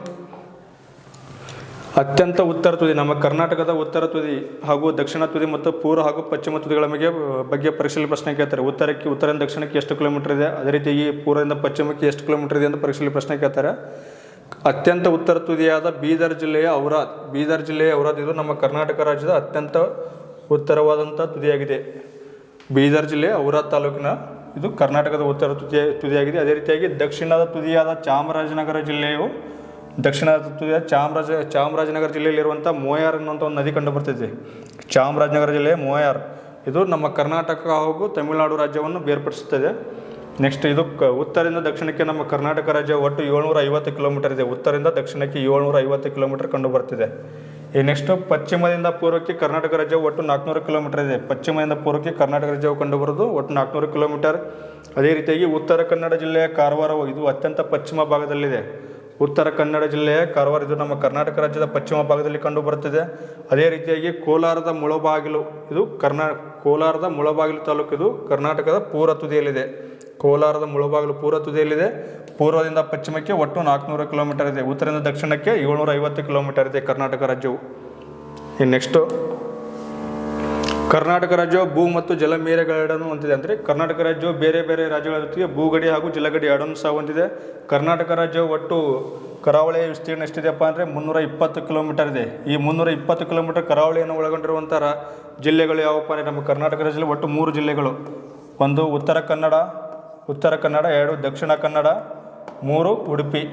ಅತ್ಯಂತ ಉತ್ತರ ತುದಿ, ನಮ್ಮ ಕರ್ನಾಟಕದ ಉತ್ತರ ತುದಿ ಹಾಗೂ ದಕ್ಷಿಣ ತುದಿ ಮತ್ತು ಪೂರ್ವ ಹಾಗೂ ಪಶ್ಚಿಮ ತುದಿಗಳ ಬಗ್ಗೆ ಬಗ್ಗೆ ಪರೀಕ್ಷೆಯಲ್ಲಿ ಪ್ರಶ್ನೆ ಕೇಳ್ತಾರೆ. ಉತ್ತರಕ್ಕೆ, ಉತ್ತರದಿಂದ ದಕ್ಷಿಣಕ್ಕೆ ಎಷ್ಟು ಕಿಲೋಮೀಟರ್ ಇದೆ? ಅದೇ ರೀತಿ ಈ ಪೂರ್ವದಿಂದ ಪಶ್ಚಿಮಕ್ಕೆ ಎಷ್ಟು ಕಿಲೋಮೀಟರ್ ಇದೆ ಅಂತ ಪರೀಕ್ಷೆಯಲ್ಲಿ ಪ್ರಶ್ನೆ ಕೇಳ್ತಾರೆ. ಅತ್ಯಂತ ಉತ್ತರ ತುದಿಯಾದ ಬೀದರ್ ಜಿಲ್ಲೆಯ ಔರಾದ್. ಬೀದರ್ ಜಿಲ್ಲೆಯ ಔರಾದ್ ಇದು ನಮ್ಮ ಕರ್ನಾಟಕ ರಾಜ್ಯದ ಅತ್ಯಂತ ಉತ್ತರವಾದಂಥ ತುದಿಯಾಗಿದೆ. ಬೀದರ್ ಜಿಲ್ಲೆಯ ಔರಾದ್ ತಾಲೂಕಿನ ಇದು ಕರ್ನಾಟಕದ ಉತ್ತರ ತುದಿಯ, ತುದಿಯಾಗಿದೆ. ಅದೇ ರೀತಿಯಾಗಿ ದಕ್ಷಿಣದ ತುದಿಯಾದ ಚಾಮರಾಜನಗರ ಜಿಲ್ಲೆಯು ದಕ್ಷಿಣದ ತುದಿಯ ಚಾಮರಾಜ, ಚಾಮರಾಜನಗರ ಜಿಲ್ಲೆಯಲ್ಲಿರುವಂಥ ಮೋಯಾರ್ ಅನ್ನುವಂಥ ಒಂದು ನದಿ ಕಂಡು ಬರ್ತಿದೆ ಚಾಮರಾಜನಗರ ಜಿಲ್ಲೆಯ ಮೋಯಾರ್. ಇದು ನಮ್ಮ ಕರ್ನಾಟಕ ಹಾಗೂ ತಮಿಳುನಾಡು ರಾಜ್ಯವನ್ನು ಬೇರ್ಪಡಿಸುತ್ತದೆ. ನೆಕ್ಸ್ಟ್ ಇದು ಉತ್ತರದಿಂದ ದಕ್ಷಿಣಕ್ಕೆ ನಮ್ಮ ಕರ್ನಾಟಕ ರಾಜ್ಯ ಒಟ್ಟು ಏಳ್ನೂರ ಐವತ್ತು ಕಿಲೋಮೀಟರ್ ಇದೆ. ಉತ್ತರದಿಂದ ದಕ್ಷಿಣಕ್ಕೆ ಏಳ್ನೂರ ಐವತ್ತು ಕಿಲೋಮೀಟರ್ ಕಂಡು ಬರ್ತಿದೆ ಈ ನೆಕ್ಸ್ಟ್ ಪಶ್ಚಿಮದಿಂದ ಪೂರ್ವಕ್ಕೆ ಕರ್ನಾಟಕ ರಾಜ್ಯವು ಒಟ್ಟು ನಾಲ್ಕುನೂರು ಕಿಲೋಮೀಟರ್ ಇದೆ. ಪಶ್ಚಿಮದಿಂದ ಪೂರ್ವಕ್ಕೆ ಕರ್ನಾಟಕ ರಾಜ್ಯವು ಕಂಡುಬರೋದು ಒಟ್ಟು ನಾಲ್ಕುನೂರು ಕಿಲೋಮೀಟರ್ ಅದೇ ರೀತಿಯಾಗಿ ಉತ್ತರ ಕನ್ನಡ ಜಿಲ್ಲೆಯ ಕಾರವಾರವು ಇದು ಅತ್ಯಂತ ಪಶ್ಚಿಮ ಭಾಗದಲ್ಲಿದೆ. ಉತ್ತರ ಕನ್ನಡ ಜಿಲ್ಲೆಯ ಕಾರವಾರ ಇದು ನಮ್ಮ ಕರ್ನಾಟಕ ರಾಜ್ಯದ ಪಶ್ಚಿಮ ಭಾಗದಲ್ಲಿ ಕಂಡು ಬರುತ್ತದೆ. ಅದೇ ರೀತಿಯಾಗಿ ಕೋಲಾರದ ಮುಳಬಾಗಿಲು, ಇದು ಕರ್ನಾ, ಕೋಲಾರದ ಮುಳಬಾಗಿಲು ತಾಲೂಕು ಇದು ಕರ್ನಾಟಕದ ಪೂರ್ವ ತುದಿಯಲ್ಲಿದೆ. ಕೋಲಾರದ ಮುಳಬಾಗಿಲು ಪೂರ್ವ ತುದಿಯಲ್ಲಿದೆ. ಪೂರ್ವದಿಂದ ಪಶ್ಚಿಮಕ್ಕೆ ಒಟ್ಟು ನಾಲ್ಕುನೂರು ಕಿಲೋಮೀಟರ್ ಇದೆ. ಉತ್ತರದಿಂದ ದಕ್ಷಿಣಕ್ಕೆ ಏಳ್ನೂರ ಐವತ್ತು ಕಿಲೋಮೀಟರ್ ಇದೆ ಕರ್ನಾಟಕ ರಾಜ್ಯವು. ಇನ್ನು ನೆಕ್ಸ್ಟು ಕರ್ನಾಟಕ ರಾಜ್ಯವು ಭೂ ಮತ್ತು ಜಲ ಮೇರೆಗಳೆರಡನ್ನು ಹೊಂದಿದೆ ಅಂದರೆ ಕರ್ನಾಟಕ ರಾಜ್ಯವು ಬೇರೆ ಬೇರೆ ರಾಜ್ಯಗಳ ಜೊತೆಗೆ ಭೂಗಡಿ ಹಾಗೂ ಜಲಗಡಿ ಎರಡನ್ನು ಸಹ ಹೊಂದಿದೆ. ಕರ್ನಾಟಕ ರಾಜ್ಯ ಒಟ್ಟು ಕರಾವಳಿಯ ವಿಸ್ತೀರ್ಣ ಎಷ್ಟಿದೆಯಪ್ಪ ಅಂದರೆ ಮುನ್ನೂರ ಇಪ್ಪತ್ತು ಕಿಲೋಮೀಟರ್ ಇದೆ. ಈ ಮುನ್ನೂರ ಇಪ್ಪತ್ತು ಕಿಲೋಮೀಟರ್ ಕರಾವಳಿಯನ್ನು ಒಳಗೊಂಡಿರುವಂಥ ಜಿಲ್ಲೆಗಳು ಯಾವಪ್ಪ ಅಂದರೆ ನಮ್ಮ ಕರ್ನಾಟಕ ರಾಜ್ಯದಲ್ಲಿ ಒಟ್ಟು ಮೂರು ಜಿಲ್ಲೆಗಳು. ಒಂದು ಉತ್ತರ ಕನ್ನಡ ಉತ್ತರ ಕನ್ನಡ ಎರಡು, ದಕ್ಷಿಣ ಕನ್ನಡ ಮೂರು, ಉಡುಪಿ.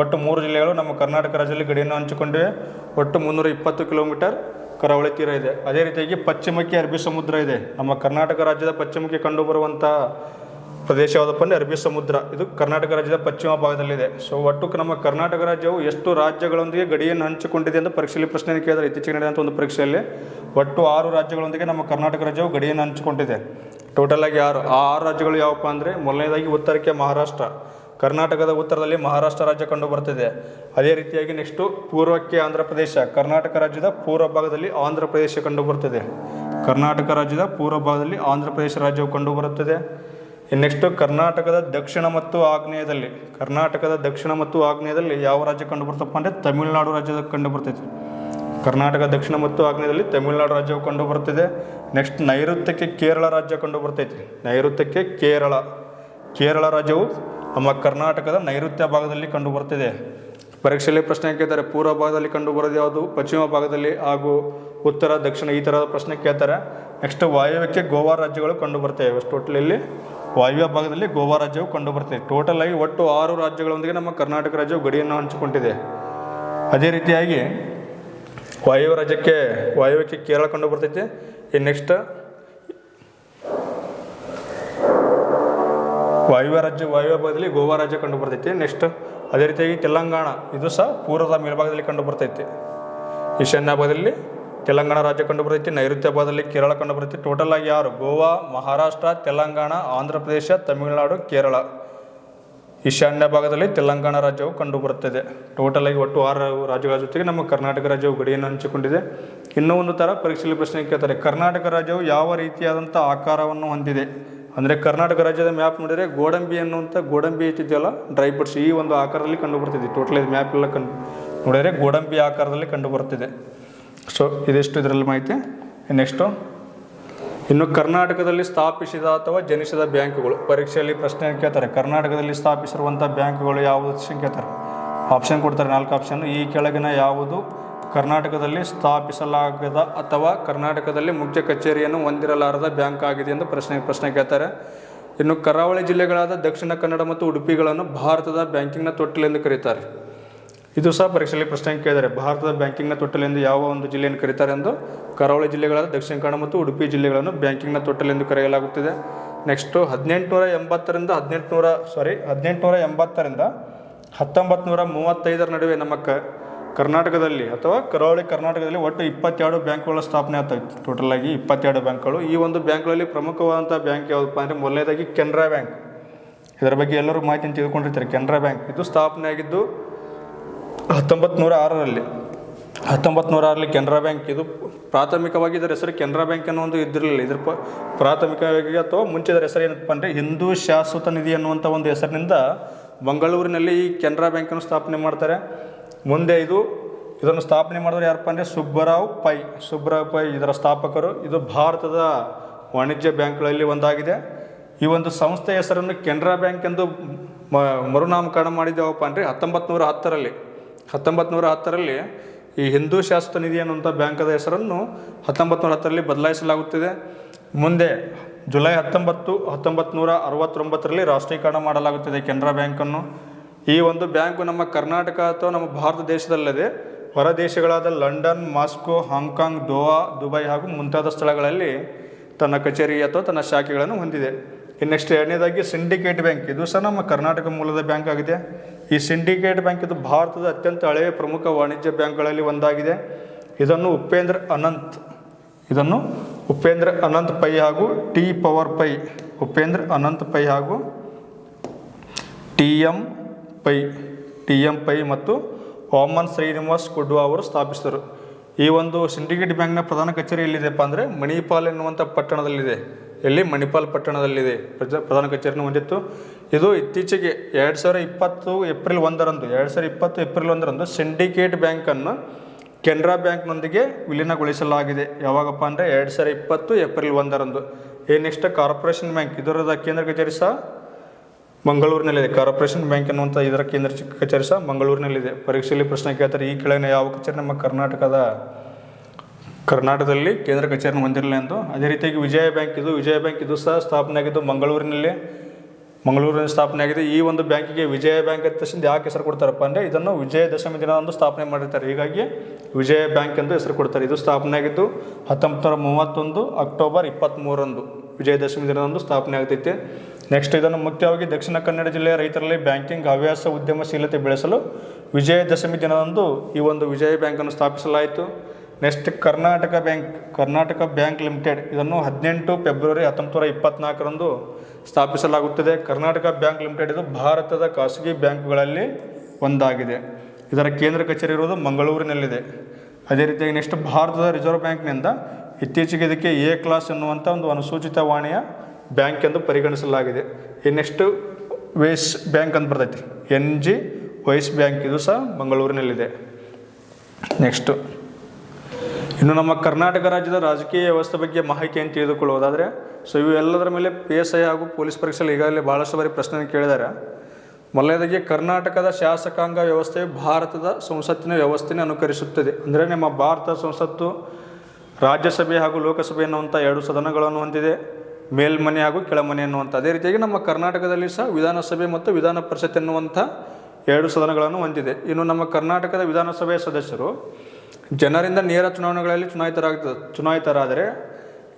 ಒಟ್ಟು ಮೂರು ಜಿಲ್ಲೆಗಳು ನಮ್ಮ ಕರ್ನಾಟಕ ರಾಜ್ಯದಲ್ಲಿ ಗಡಿಯನ್ನು ಹಂಚಿಕೊಂಡಿವೆ. ಒಟ್ಟು ಮುನ್ನೂರ ಇಪ್ಪತ್ತು ಕಿಲೋಮೀಟರ್ ಕರಾವಳಿ ತೀರ ಇದೆ. ಅದೇ ರೀತಿಯಾಗಿ ಪಶ್ಚಿಮಕ್ಕೆ ಅರಬ್ಬಿ ಸಮುದ್ರ ಇದೆ. ನಮ್ಮ ಕರ್ನಾಟಕ ರಾಜ್ಯದ ಪಶ್ಚಿಮಕ್ಕೆ ಕಂಡುಬರುವಂಥ ಪ್ರದೇಶ ಯಾವುದಪ್ಪ ಅಂದರೆ ಅರಬ್ಬಿ ಸಮುದ್ರ. ಇದು ಕರ್ನಾಟಕ ರಾಜ್ಯದ ಪಶ್ಚಿಮ ಭಾಗದಲ್ಲಿದೆ. ಸೊ ಒಟ್ಟು ನಮ್ಮ ಕರ್ನಾಟಕ ರಾಜ್ಯವು ಎಷ್ಟು ರಾಜ್ಯಗಳೊಂದಿಗೆ ಗಡಿಯನ್ನು ಹಂಚಿಕೊಂಡಿದೆ ಅಂತ ಪರೀಕ್ಷೆಯಲ್ಲಿ ಪ್ರಶ್ನೆ ಕೇಳಿದರೆ ಇತ್ತೀಚೆಗೆ ನಡೆದಂಥ ಒಂದು ಪರೀಕ್ಷೆಯಲ್ಲಿ ಒಟ್ಟು ಆರು ರಾಜ್ಯಗಳೊಂದಿಗೆ ನಮ್ಮ ಕರ್ನಾಟಕ ರಾಜ್ಯವು ಗಡಿಯನ್ನು ಹಂಚಿಕೊಂಡಿದೆ. ಟೋಟಲ್ ಆಗಿ ಆರು. ಆ ಆರು ರಾಜ್ಯಗಳು ಯಾವಪ್ಪ ಅಂದರೆ ಮೊದಲನೇದಾಗಿ ಉತ್ತರಕ್ಕೆ ಮಹಾರಾಷ್ಟ್ರ. ಕರ್ನಾಟಕದ ಉತ್ತರದಲ್ಲಿ ಮಹಾರಾಷ್ಟ್ರ ರಾಜ್ಯ ಕಂಡು ಬರ್ತಿದೆ ಅದೇ ರೀತಿಯಾಗಿ ನೆಕ್ಸ್ಟು ಪೂರ್ವಕ್ಕೆ ಆಂಧ್ರ ಪ್ರದೇಶ ಕರ್ನಾಟಕ ರಾಜ್ಯದ ಪೂರ್ವ ಭಾಗದಲ್ಲಿ ಆಂಧ್ರ ಪ್ರದೇಶ ಕಂಡು ಬರುತ್ತದೆ ಕರ್ನಾಟಕ ರಾಜ್ಯದ ಪೂರ್ವ ಭಾಗದಲ್ಲಿ ಆಂಧ್ರ ಪ್ರದೇಶ ರಾಜ್ಯವು ಕಂಡು ಬರುತ್ತದೆ ನೆಕ್ಸ್ಟು ಕರ್ನಾಟಕದ ದಕ್ಷಿಣ ಮತ್ತು ಆಗ್ನೇಯದಲ್ಲಿ. ಕರ್ನಾಟಕದ ದಕ್ಷಿಣ ಮತ್ತು ಆಗ್ನೇಯದಲ್ಲಿ ಯಾವ ರಾಜ್ಯ ಕಂಡು ಬರ್ತಪ್ಪ ಅಂದರೆ ತಮಿಳುನಾಡು ರಾಜ್ಯದ ಕಂಡು ಬರ್ತೈತೆ ಕರ್ನಾಟಕ ದಕ್ಷಿಣ ಮತ್ತು ಆಗ್ನೇಯದಲ್ಲಿ ತಮಿಳುನಾಡು ರಾಜ್ಯವು ಕಂಡು ಬರ್ತಿದೆ ನೆಕ್ಸ್ಟ್ ನೈಋತ್ಯಕ್ಕೆ ಕೇರಳ ರಾಜ್ಯ ಕಂಡು ಬರ್ತೈತಿ ನೈಋತ್ಯಕ್ಕೆ ಕೇರಳ. ಕೇರಳ ರಾಜ್ಯವು ನಮ್ಮ ಕರ್ನಾಟಕದ ನೈಋತ್ಯ ಭಾಗದಲ್ಲಿ ಕಂಡು ಬರ್ತಿದೆ ಪರೀಕ್ಷೆಯಲ್ಲಿ ಪ್ರಶ್ನೆ ಕೇಳ್ತಾರೆ, ಪೂರ್ವ ಭಾಗದಲ್ಲಿ ಕಂಡು ಬರೋದು ಯಾವುದು, ಪಶ್ಚಿಮ ಭಾಗದಲ್ಲಿ ಹಾಗೂ ಉತ್ತರ, ದಕ್ಷಿಣ, ಈ ಥರದ ಪ್ರಶ್ನೆ ಕೇಳ್ತಾರೆ. ನೆಕ್ಸ್ಟ್ ವಾಯುವ್ಯಕ್ಕೆ ಗೋವಾ ರಾಜ್ಯಗಳು ಕಂಡು ಬರ್ತವೆ. ಅಷ್ಟು ಟೋಟಲಲ್ಲಿ ವಾಯುವ್ಯ ಭಾಗದಲ್ಲಿ ಗೋವಾ ರಾಜ್ಯವು ಕಂಡು ಬರ್ತದೆ. ಟೋಟಲ್ ಆಗಿ ಒಟ್ಟು ಆರು ರಾಜ್ಯಗಳೊಂದಿಗೆ ನಮ್ಮ ಕರ್ನಾಟಕ ರಾಜ್ಯವು ಗಡಿಯನ್ನು ಹಂಚಿಕೊಂಡಿದೆ. ಅದೇ ರೀತಿಯಾಗಿ ವಾಯುವ್ಯ ರಾಜ್ಯಕ್ಕೆ, ವಾಯುವ್ಯಕ್ಕೆ ಕೇರಳ ಕಂಡು ಬರ್ತೈತೆ. ಇನ್ನು ನೆಕ್ಸ್ಟ್ ವಾಯುವ್ಯ ರಾಜ್ಯ, ವಾಯುವ್ಯ ಭಾಗದಲ್ಲಿ ಗೋವಾ ರಾಜ್ಯ ಕಂಡು ಬರ್ತೈತಿ ನೆಕ್ಸ್ಟ್ ಅದೇ ರೀತಿಯಾಗಿ ತೆಲಂಗಾಣ, ಇದು ಸಹ ಪೂರ್ವದ ಮೇಲ್ಭಾಗದಲ್ಲಿ ಕಂಡು ಬರ್ತೈತಿ ಈಶಾನ್ಯ ಭಾಗದಲ್ಲಿ ತೆಲಂಗಾಣ ರಾಜ್ಯ ಕಂಡು ಬರ್ತೈತಿ ನೈಋತ್ಯ ಭಾಗದಲ್ಲಿ ಕೇರಳ ಕಂಡು ಬರ್ತೈತಿ ಟೋಟಲ್ ಆಗಿ ಯಾರು? ಗೋವಾ, ಮಹಾರಾಷ್ಟ್ರ, ತೆಲಂಗಾಣ ಆಂಧ್ರ ಪ್ರದೇಶ ತಮಿಳುನಾಡು, ಕೇರಳ. ಈಶಾನ್ಯ ಭಾಗದಲ್ಲಿ ತೆಲಂಗಾಣ ರಾಜ್ಯವು ಕಂಡು ಬರುತ್ತದೆ ಟೋಟಲ್ ಆಗಿ ಒಟ್ಟು ಆರು ರಾಜ್ಯಗಳ ಜೊತೆಗೆ ನಮ್ಮ ಕರ್ನಾಟಕ ರಾಜ್ಯವು ಗಡಿಯನ್ನು ಹಂಚಿಕೊಂಡಿದೆ. ಇನ್ನೂ ಒಂದು ಥರ ಪರೀಕ್ಷೆಯಲ್ಲಿ ಪ್ರಶ್ನೆ ಕೇಳ್ತಾರೆ. ಕರ್ನಾಟಕ ರಾಜ್ಯವು ಯಾವ ರೀತಿಯಾದಂಥ ಆಕಾರವನ್ನು ಹೊಂದಿದೆ? ಅಂದರೆ ಕರ್ನಾಟಕ ರಾಜ್ಯದ ಮ್ಯಾಪ್ ನೋಡಿದರೆ ಗೋಡಂಬಿ ಅನ್ನುವಂಥ ಗೋಡಂಬಿ ಐತಿದೆಯಲ್ಲ ಡ್ರೈ ಫ್ರೂಟ್ಸ್ ಈ ಒಂದು ಆಕಾರದಲ್ಲಿ ಕಂಡು ಬರ್ತಿದೆ. ಟೋಟಲ್ ಇದು ಮ್ಯಾಪ್ ಎಲ್ಲ ಕಂಡು ನೋಡಿದರೆ ಗೋಡಂಬಿ ಆಕಾರದಲ್ಲಿ ಕಂಡು ಬರ್ತಿದೆ. ಸೊ ಇದಿಷ್ಟು ಇದರಲ್ಲಿ ಮಾಹಿತಿ. ನೆಕ್ಸ್ಟು ಇನ್ನು ಕರ್ನಾಟಕದಲ್ಲಿ ಸ್ಥಾಪಿಸಿದ ಅಥವಾ ಜನಿಸಿದ ಬ್ಯಾಂಕುಗಳು. ಪರೀಕ್ಷೆಯಲ್ಲಿ ಪ್ರಶ್ನೆ ಕೇಳ್ತಾರೆ? ಕರ್ನಾಟಕದಲ್ಲಿ ಸ್ಥಾಪಿಸಿರುವಂಥ ಬ್ಯಾಂಕುಗಳು ಯಾವುದು ಕೇಳ್ತಾರೆ. ಆಪ್ಷನ್ ಕೊಡ್ತಾರೆ ನಾಲ್ಕು ಆಪ್ಷನ್ ಈ ಕೆಳಗಿನ ಯಾವುದು? ಕರ್ನಾಟಕದಲ್ಲಿ ಸ್ಥಾಪಿಸಲಾಗದ ಅಥವಾ ಕರ್ನಾಟಕದಲ್ಲಿ ಮುಖ್ಯ ಕಚೇರಿಯನ್ನು ಹೊಂದಿರಲಾರದ ಬ್ಯಾಂಕ್ ಆಗಿದೆ ಎಂದು ಪ್ರಶ್ನೆ ಪ್ರಶ್ನೆ ಕೇಳ್ತಾರೆ. ಇನ್ನು ಕರಾವಳಿ ಜಿಲ್ಲೆಗಳಾದ ದಕ್ಷಿಣ ಕನ್ನಡ ಮತ್ತು ಉಡುಪಿಗಳನ್ನು ಭಾರತದ ಬ್ಯಾಂಕಿಂಗ್ನ ತೊಟ್ಟಿಲೆಂದು ಕರೀತಾರೆ. ಇದು ಸಹ ಪರೀಕ್ಷೆಯಲ್ಲಿ ಪ್ರಶ್ನೆ ಕೇಳಿದರೆ, ಭಾರತದ ಬ್ಯಾಂಕಿಂಗ್ನ ತೊಟ್ಟಲೆಂದು ಯಾವ ಒಂದು ಜಿಲ್ಲೆಯನ್ನು ಕರೀತಾರೆ ಎಂದು ಕರಾವಳಿ ಜಿಲ್ಲೆಗಳಾದ ದಕ್ಷಿಣ ಕನ್ನಡ ಮತ್ತು ಉಡುಪಿ ಜಿಲ್ಲೆಗಳನ್ನು ಬ್ಯಾಂಕಿಂಗ್ನ ತೊಟ್ಟಲೆಂದು ಕರೆಯಲಾಗುತ್ತಿದೆ. ನೆಕ್ಸ್ಟು ಹದಿನೆಂಟುನೂರ ಎಂಬತ್ತರಿಂದ ಹದಿನೆಂಟುನೂರ ಸಾರಿ ಹದಿನೆಂಟುನೂರ ಎಂಬತ್ತರಿಂದ ಹತ್ತೊಂಬತ್ತು ನೂರ ಮೂವತ್ತೈದರ ನಡುವೆ ನಮ್ಮ ಕ ಕರ್ನಾಟಕದಲ್ಲಿ ಅಥವಾ ಕರಾವಳಿ ಕರ್ನಾಟಕದಲ್ಲಿ ಒಟ್ಟು ಇಪ್ಪತ್ತೆರಡು ಬ್ಯಾಂಕ್ಗಳ ಸ್ಥಾಪನೆ ಆಗ್ತಾಯಿತ್ತು. ಟೋಟಲ್ ಆಗಿ ಇಪ್ಪತ್ತೆರಡು ಬ್ಯಾಂಕ್ಗಳು. ಈ ಒಂದು ಬ್ಯಾಂಕ್ಗಳಲ್ಲಿ ಪ್ರಮುಖವಾದಂಥ ಬ್ಯಾಂಕ್ ಯಾವುದಪ್ಪ ಅಂದರೆ ಮೊದಲನೇದಾಗಿ ಕೆನರಾ ಬ್ಯಾಂಕ್. ಇದರ ಬಗ್ಗೆ ಎಲ್ಲರೂ ಮಾಹಿತಿಯನ್ನು ತಿಳ್ಕೊಂಡಿರ್ತಾರೆ ಕೆನರಾ ಬ್ಯಾಂಕ್. ಇದು ಸ್ಥಾಪನೆ ಆಗಿದ್ದು ಹತ್ತೊಂಬತ್ತು ನೂರ ಆರರಲ್ಲಿ ಹತ್ತೊಂಬತ್ತು ನೂರ ಕೆನರಾ ಬ್ಯಾಂಕ್. ಇದು ಪ್ರಾಥಮಿಕವಾಗಿ ಇದರ ಹೆಸರು ಕೆನರಾ ಬ್ಯಾಂಕ್ ಅನ್ನೋ ಒಂದು ಇದ್ದಿರಲಿಲ್ಲ. ಇದ್ರ ಪ್ರಾಥಮಿಕವಾಗಿ ಅಥವಾ ಮುಂಚೆ ಇದರ ಹೆಸರು ಏನಪ್ಪ ಅಂದರೆ ಹಿಂದೂ ಶಾಶ್ವತ ನಿಧಿ ಅನ್ನುವಂಥ ಒಂದು ಹೆಸರಿನಿಂದ ಮಂಗಳೂರಿನಲ್ಲಿ ಈ ಕೆನರಾ ಬ್ಯಾಂಕನ್ನು ಸ್ಥಾಪನೆ ಮಾಡ್ತಾರೆ. ಮುಂದೆ ಇದು, ಇದನ್ನು ಸ್ಥಾಪನೆ ಮಾಡಿದ್ರೆ ಯಾರಪ್ಪ ಅಂದರೆ ಸುಬ್ಬರಾವ್ ಪೈ. ಸುಬ್ಬರಾವ್ ಪೈ, ಇದರ ಸ್ಥಾಪಕರು. ಇದು ಭಾರತದ ವಾಣಿಜ್ಯ ಬ್ಯಾಂಕ್ಗಳಲ್ಲಿ ಒಂದಾಗಿದೆ. ಈ ಒಂದು ಸಂಸ್ಥೆಯ ಹೆಸರನ್ನು ಕೆನರಾ ಬ್ಯಾಂಕ್ ಎಂದು ಮ, ಮರುನಾಮಕರಣ ಮಾಡಿದ್ದೇವಪ್ಪ ಅಂದರೆ ಹತ್ತೊಂಬತ್ತು ನೂರ ಹತ್ತರಲ್ಲಿ ಹತ್ತೊಂಬತ್ತು ಹತ್ತರಲ್ಲಿ ಈ ಹಿಂದೂ ಶಾಸ್ತ್ರ ನಿಧಿ ಅನ್ನುವಂಥ ಬ್ಯಾಂಕದ ಹೆಸರನ್ನು ಹತ್ತೊಂಬತ್ತು ನೂರ ಹತ್ತರಲ್ಲಿ ಬದಲಾಯಿಸಲಾಗುತ್ತಿದೆ. ಮುಂದೆ ಜುಲೈ ಹತ್ತೊಂಬತ್ತು ಹತ್ತೊಂಬತ್ತು ನೂರ ಅರವತ್ತೊಂಬತ್ತರಲ್ಲಿ ರಾಷ್ಟ್ರೀಕರಣ ಮಾಡಲಾಗುತ್ತದೆ ಕೆನರಾ ಬ್ಯಾಂಕನ್ನು. ಈ ಒಂದು ಬ್ಯಾಂಕು ನಮ್ಮ ಕರ್ನಾಟಕ ಅಥವಾ ನಮ್ಮ ಭಾರತ ದೇಶದಲ್ಲದೆ ಹೊರ ದೇಶಗಳಾದ London, Moscow, Hong Kong Doha Dubai ಹಾಗೂ ಮುಂತಾದ ಸ್ಥಳಗಳಲ್ಲಿ ತನ್ನ ಕಚೇರಿ ಅಥವಾ ತನ್ನ ಶಾಖೆಗಳನ್ನು ಹೊಂದಿದೆ. ಇನ್ನು ನೆಕ್ಸ್ಟ್ ಎರಡನೇದಾಗಿ ಸಿಂಡಿಕೇಟ್ ಬ್ಯಾಂಕ್. ಇದು ಸಹ ನಮ್ಮ ಕರ್ನಾಟಕ ಮೂಲದ ಬ್ಯಾಂಕ್ ಆಗಿದೆ. ಈ ಸಿಂಡಿಕೇಟ್ ಬ್ಯಾಂಕ್ ಇದು ಭಾರತದ ಅತ್ಯಂತ ಹಳೆಯ ಪ್ರಮುಖ ವಾಣಿಜ್ಯ ಬ್ಯಾಂಕ್ಗಳಲ್ಲಿ ಒಂದಾಗಿದೆ. ಇದನ್ನು ಉಪೇಂದ್ರ ಅನಂತ್, ಇದನ್ನು ಉಪೇಂದ್ರ ಅನಂತ್ ಪೈ ಹಾಗೂ ಟಿ ಪವರ್ ಪೈ, ಉಪೇಂದ್ರ ಅನಂತ್ ಪೈ ಹಾಗೂ T M Pai, T M Pai ಮತ್ತು ವಾಮನ್ ಶ್ರೀನಿವಾಸ್ ಕುಡ್ವಾ ಅವರು ಸ್ಥಾಪಿಸಿದರು. ಈ ಒಂದು ಸಿಂಡಿಕೇಟ್ ಬ್ಯಾಂಕ್ನ ಪ್ರಧಾನ ಕಚೇರಿ ಎಲ್ಲಿದೆಪ್ಪ ಅಂದರೆ ಮಣಿಪಾಲ್ ಎನ್ನುವಂಥ ಪಟ್ಟಣದಲ್ಲಿದೆ. ಎಲ್ಲಿ? ಮಣಿಪಾಲ್ ಪಟ್ಟಣದಲ್ಲಿದೆ. ಪ್ರಜಾ, ಪ್ರಧಾನ ಕಚೇರಿಯನ್ನು ಹೊಂದಿತ್ತು ಇದು ಇತ್ತೀಚೆಗೆ ಎರಡು ಸಾವಿರ ಇಪ್ಪತ್ತು ಏಪ್ರಿಲ್ ಒಂದರಂದು, ಎರಡು ಸಾವಿರ ಇಪ್ಪತ್ತು ಏಪ್ರಿಲ್ ಒಂದರಂದು ಸಿಂಡಿಕೇಟ್ ಬ್ಯಾಂಕನ್ನು ಕೆನರಾ ಬ್ಯಾಂಕ್ನೊಂದಿಗೆ ವಿಲೀನಗೊಳಿಸಲಾಗಿದೆ. ಯಾವಾಗಪ್ಪ ಅಂದರೆ ಎರಡು ಸಾವಿರ ಇಪ್ಪತ್ತು ಏಪ್ರಿಲ್ ಒಂದರಂದು. ಏನು ನೆಕ್ಸ್ಟ್ ಕಾರ್ಪೊರೇಷನ್ ಬ್ಯಾಂಕ್ ಇದರದ ಕೇಂದ್ರ ಕಚೇರಿ ಸಹ ಮಂಗಳೂರಿನಲ್ಲಿದೆ. ಕಾರ್ಪೊರೇಷನ್ ಬ್ಯಾಂಕ್ ಎನ್ನುವಂಥ ಇದರ ಕೇಂದ್ರ ಚಿಕ್ಕ ಕಚೇರಿ ಸಹ ಮಂಗಳೂರಿನಲ್ಲಿದೆ. ಪರೀಕ್ಷೆಯಲ್ಲಿ ಪ್ರಶ್ನೆ ಕೇಳ್ತಾರೆ, ಈ ಕೆಳಗಿನ ಯಾವ ಕಚೇರಿ ನಮ್ಮ ಕರ್ನಾಟಕದ? ಕರ್ನಾಟಕದಲ್ಲಿ ಕೇಂದ್ರ ಕಚೇರಿನ ಹೊಂದಿರಲಿಲ್ಲ ಎಂದು. ಅದೇ ರೀತಿಯಾಗಿ ವಿಜಯ ಬ್ಯಾಂಕ್ ಇದು. ವಿಜಯ ಬ್ಯಾಂಕ್ ಇದು ಸಹ ಸ್ಥಾಪನೆ ಆಗಿದ್ದು ಮಂಗಳೂರಿನಲ್ಲಿ. ಮಂಗಳೂರಿನಲ್ಲಿ ಸ್ಥಾಪನೆ ಆಗಿದೆ ಈ ಒಂದು ಬ್ಯಾಂಕಿಗೆ ವಿಜಯ ಬ್ಯಾಂಕ್ ಅಂತ ತಕ್ಷಣ ಯಾಕೆ ಹೆಸರು ಕೊಡ್ತಾರಪ್ಪ ಅಂದರೆ, ಇದನ್ನು ವಿಜಯದಶಮಿ ದಿನದಂದು ಸ್ಥಾಪನೆ ಮಾಡಿರ್ತಾರೆ. ಹೀಗಾಗಿ ವಿಜಯ ಬ್ಯಾಂಕ್ ಎಂದು ಹೆಸರು ಕೊಡ್ತಾರೆ. ಇದು ಸ್ಥಾಪನೆ ಆಗಿದ್ದು ಹತ್ತೊಂಬತ್ತು ನೂರ ಮೂವತ್ತೊಂದು ಅಕ್ಟೋಬರ್ ಇಪ್ಪತ್ತ್ಮೂರರಂದು ವಿಜಯದಶಮಿ ದಿನದಂದು ಸ್ಥಾಪನೆ ಆಗ್ತೈತೆ ನೆಕ್ಸ್ಟ್ ಇದನ್ನು ಮುಖ್ಯವಾಗಿ ದಕ್ಷಿಣ ಕನ್ನಡ ಜಿಲ್ಲೆಯ ರೈತರಲ್ಲಿ ಬ್ಯಾಂಕಿಂಗ್ ಹವ್ಯಾಸ ಉದ್ಯಮಶೀಲತೆ ಬೆಳೆಸಲು ವಿಜಯದಶಮಿ ದಿನದಂದು ಈ ಒಂದು ವಿಜಯ ಬ್ಯಾಂಕನ್ನು ಸ್ಥಾಪಿಸಲಾಯಿತು. Next Karnataka bank Karnataka bank limited ಇದನ್ನು ಹದಿನೆಂಟು ಫೆಬ್ರವರಿ ಹತ್ತೊಂಬತ್ತು ನೂರ ಇಪ್ಪತ್ನಾಲ್ಕರಂದು ಸ್ಥಾಪಿಸಲಾಗುತ್ತದೆ. ಕರ್ನಾಟಕ ಬ್ಯಾಂಕ್ ಲಿಮಿಟೆಡ್ ಇದು ಭಾರತದ ಖಾಸಗಿ ಬ್ಯಾಂಕ್ಗಳಲ್ಲಿ ಒಂದಾಗಿದೆ. ಇದರ ಕೇಂದ್ರ ಕಚೇರಿ ಇರುವುದು ಮಂಗಳೂರಿನಲ್ಲಿದೆ. ಅದೇ ರೀತಿಯಾಗಿ ನೆಕ್ಸ್ಟ್ ಭಾರತದ ರಿಸರ್ವ್ ಬ್ಯಾಂಕ್ನಿಂದ ಇತ್ತೀಚೆಗೆ ಇದಕ್ಕೆ ಎ ಕ್ಲಾಸ್ ಎನ್ನುವಂಥ ಒಂದು ಅನುಸೂಚಿತ ವಾಣಿಯ ಬ್ಯಾಂಕ್ ಎಂದು ಪರಿಗಣಿಸಲಾಗಿದೆ. ನೆಕ್ಸ್ಟ್ ವೇಸ್ ಬ್ಯಾಂಕ್ ಅಂತ ಬರ್ತೈತಿ? ಎನ್ ಜಿ ವೈಸ್ ಬ್ಯಾಂಕ್ ಇದು ಸಹ ಮಂಗಳೂರಿನಲ್ಲಿದೆ. ನೆಕ್ಸ್ಟು. ಇನ್ನು ನಮ್ಮ ಕರ್ನಾಟಕ ರಾಜ್ಯದ ರಾಜಕೀಯ ವ್ಯವಸ್ಥೆ ಬಗ್ಗೆ ಮಾಹಿತಿಯನ್ನು ತಿಳಿದುಕೊಳ್ಳುವುದಾದರೆ, ಸೊ ಇವು ಎಲ್ಲದರ ಮೇಲೆ ಪಿ ಎಸ್ ಐ ಹಾಗೂ ಪೊಲೀಸ್ ಪರೀಕ್ಷೆಯಲ್ಲಿ ಈಗಾಗಲೇ ಭಾಳಷ್ಟು ಬಾರಿ ಪ್ರಶ್ನೆ ಕೇಳಿದ್ದಾರೆ. ಮೊದಲನೇದಾಗಿ, ಕರ್ನಾಟಕದ ಶಾಸಕಾಂಗ ವ್ಯವಸ್ಥೆ ಭಾರತದ ಸಂಸತ್ತಿನ ವ್ಯವಸ್ಥೆಯನ್ನು ಅನುಕರಿಸುತ್ತದೆ. ಅಂದರೆ ನಮ್ಮ ಭಾರತ ಸಂಸತ್ತು ರಾಜ್ಯಸಭೆ ಹಾಗೂ ಲೋಕಸಭೆ ಎನ್ನುವಂಥ ಎರಡು ಸದನಗಳನ್ನು ಹೊಂದಿದೆ. ಮೇಲ್ಮನೆ ಹಾಗೂ ಕೆಳಮನೆ ಅನ್ನುವಂಥ ಅದೇ ರೀತಿಯಾಗಿ ನಮ್ಮ ಕರ್ನಾಟಕದಲ್ಲಿ ಸಹ ವಿಧಾನಸಭೆ ಮತ್ತು ವಿಧಾನ ಪರಿಷತ್ ಎನ್ನುವಂಥ ಎರಡು ಸದನಗಳನ್ನು ಹೊಂದಿದೆ. ಇನ್ನು ನಮ್ಮ ಕರ್ನಾಟಕದ ವಿಧಾನಸಭೆಯ ಸದಸ್ಯರು ಜನರಿಂದ ನೇರ ಚುನಾವಣೆಗಳಲ್ಲಿ ಚುನಾಯಿತರಾಗ್ತದೆ ಚುನಾಯಿತರಾದರೆ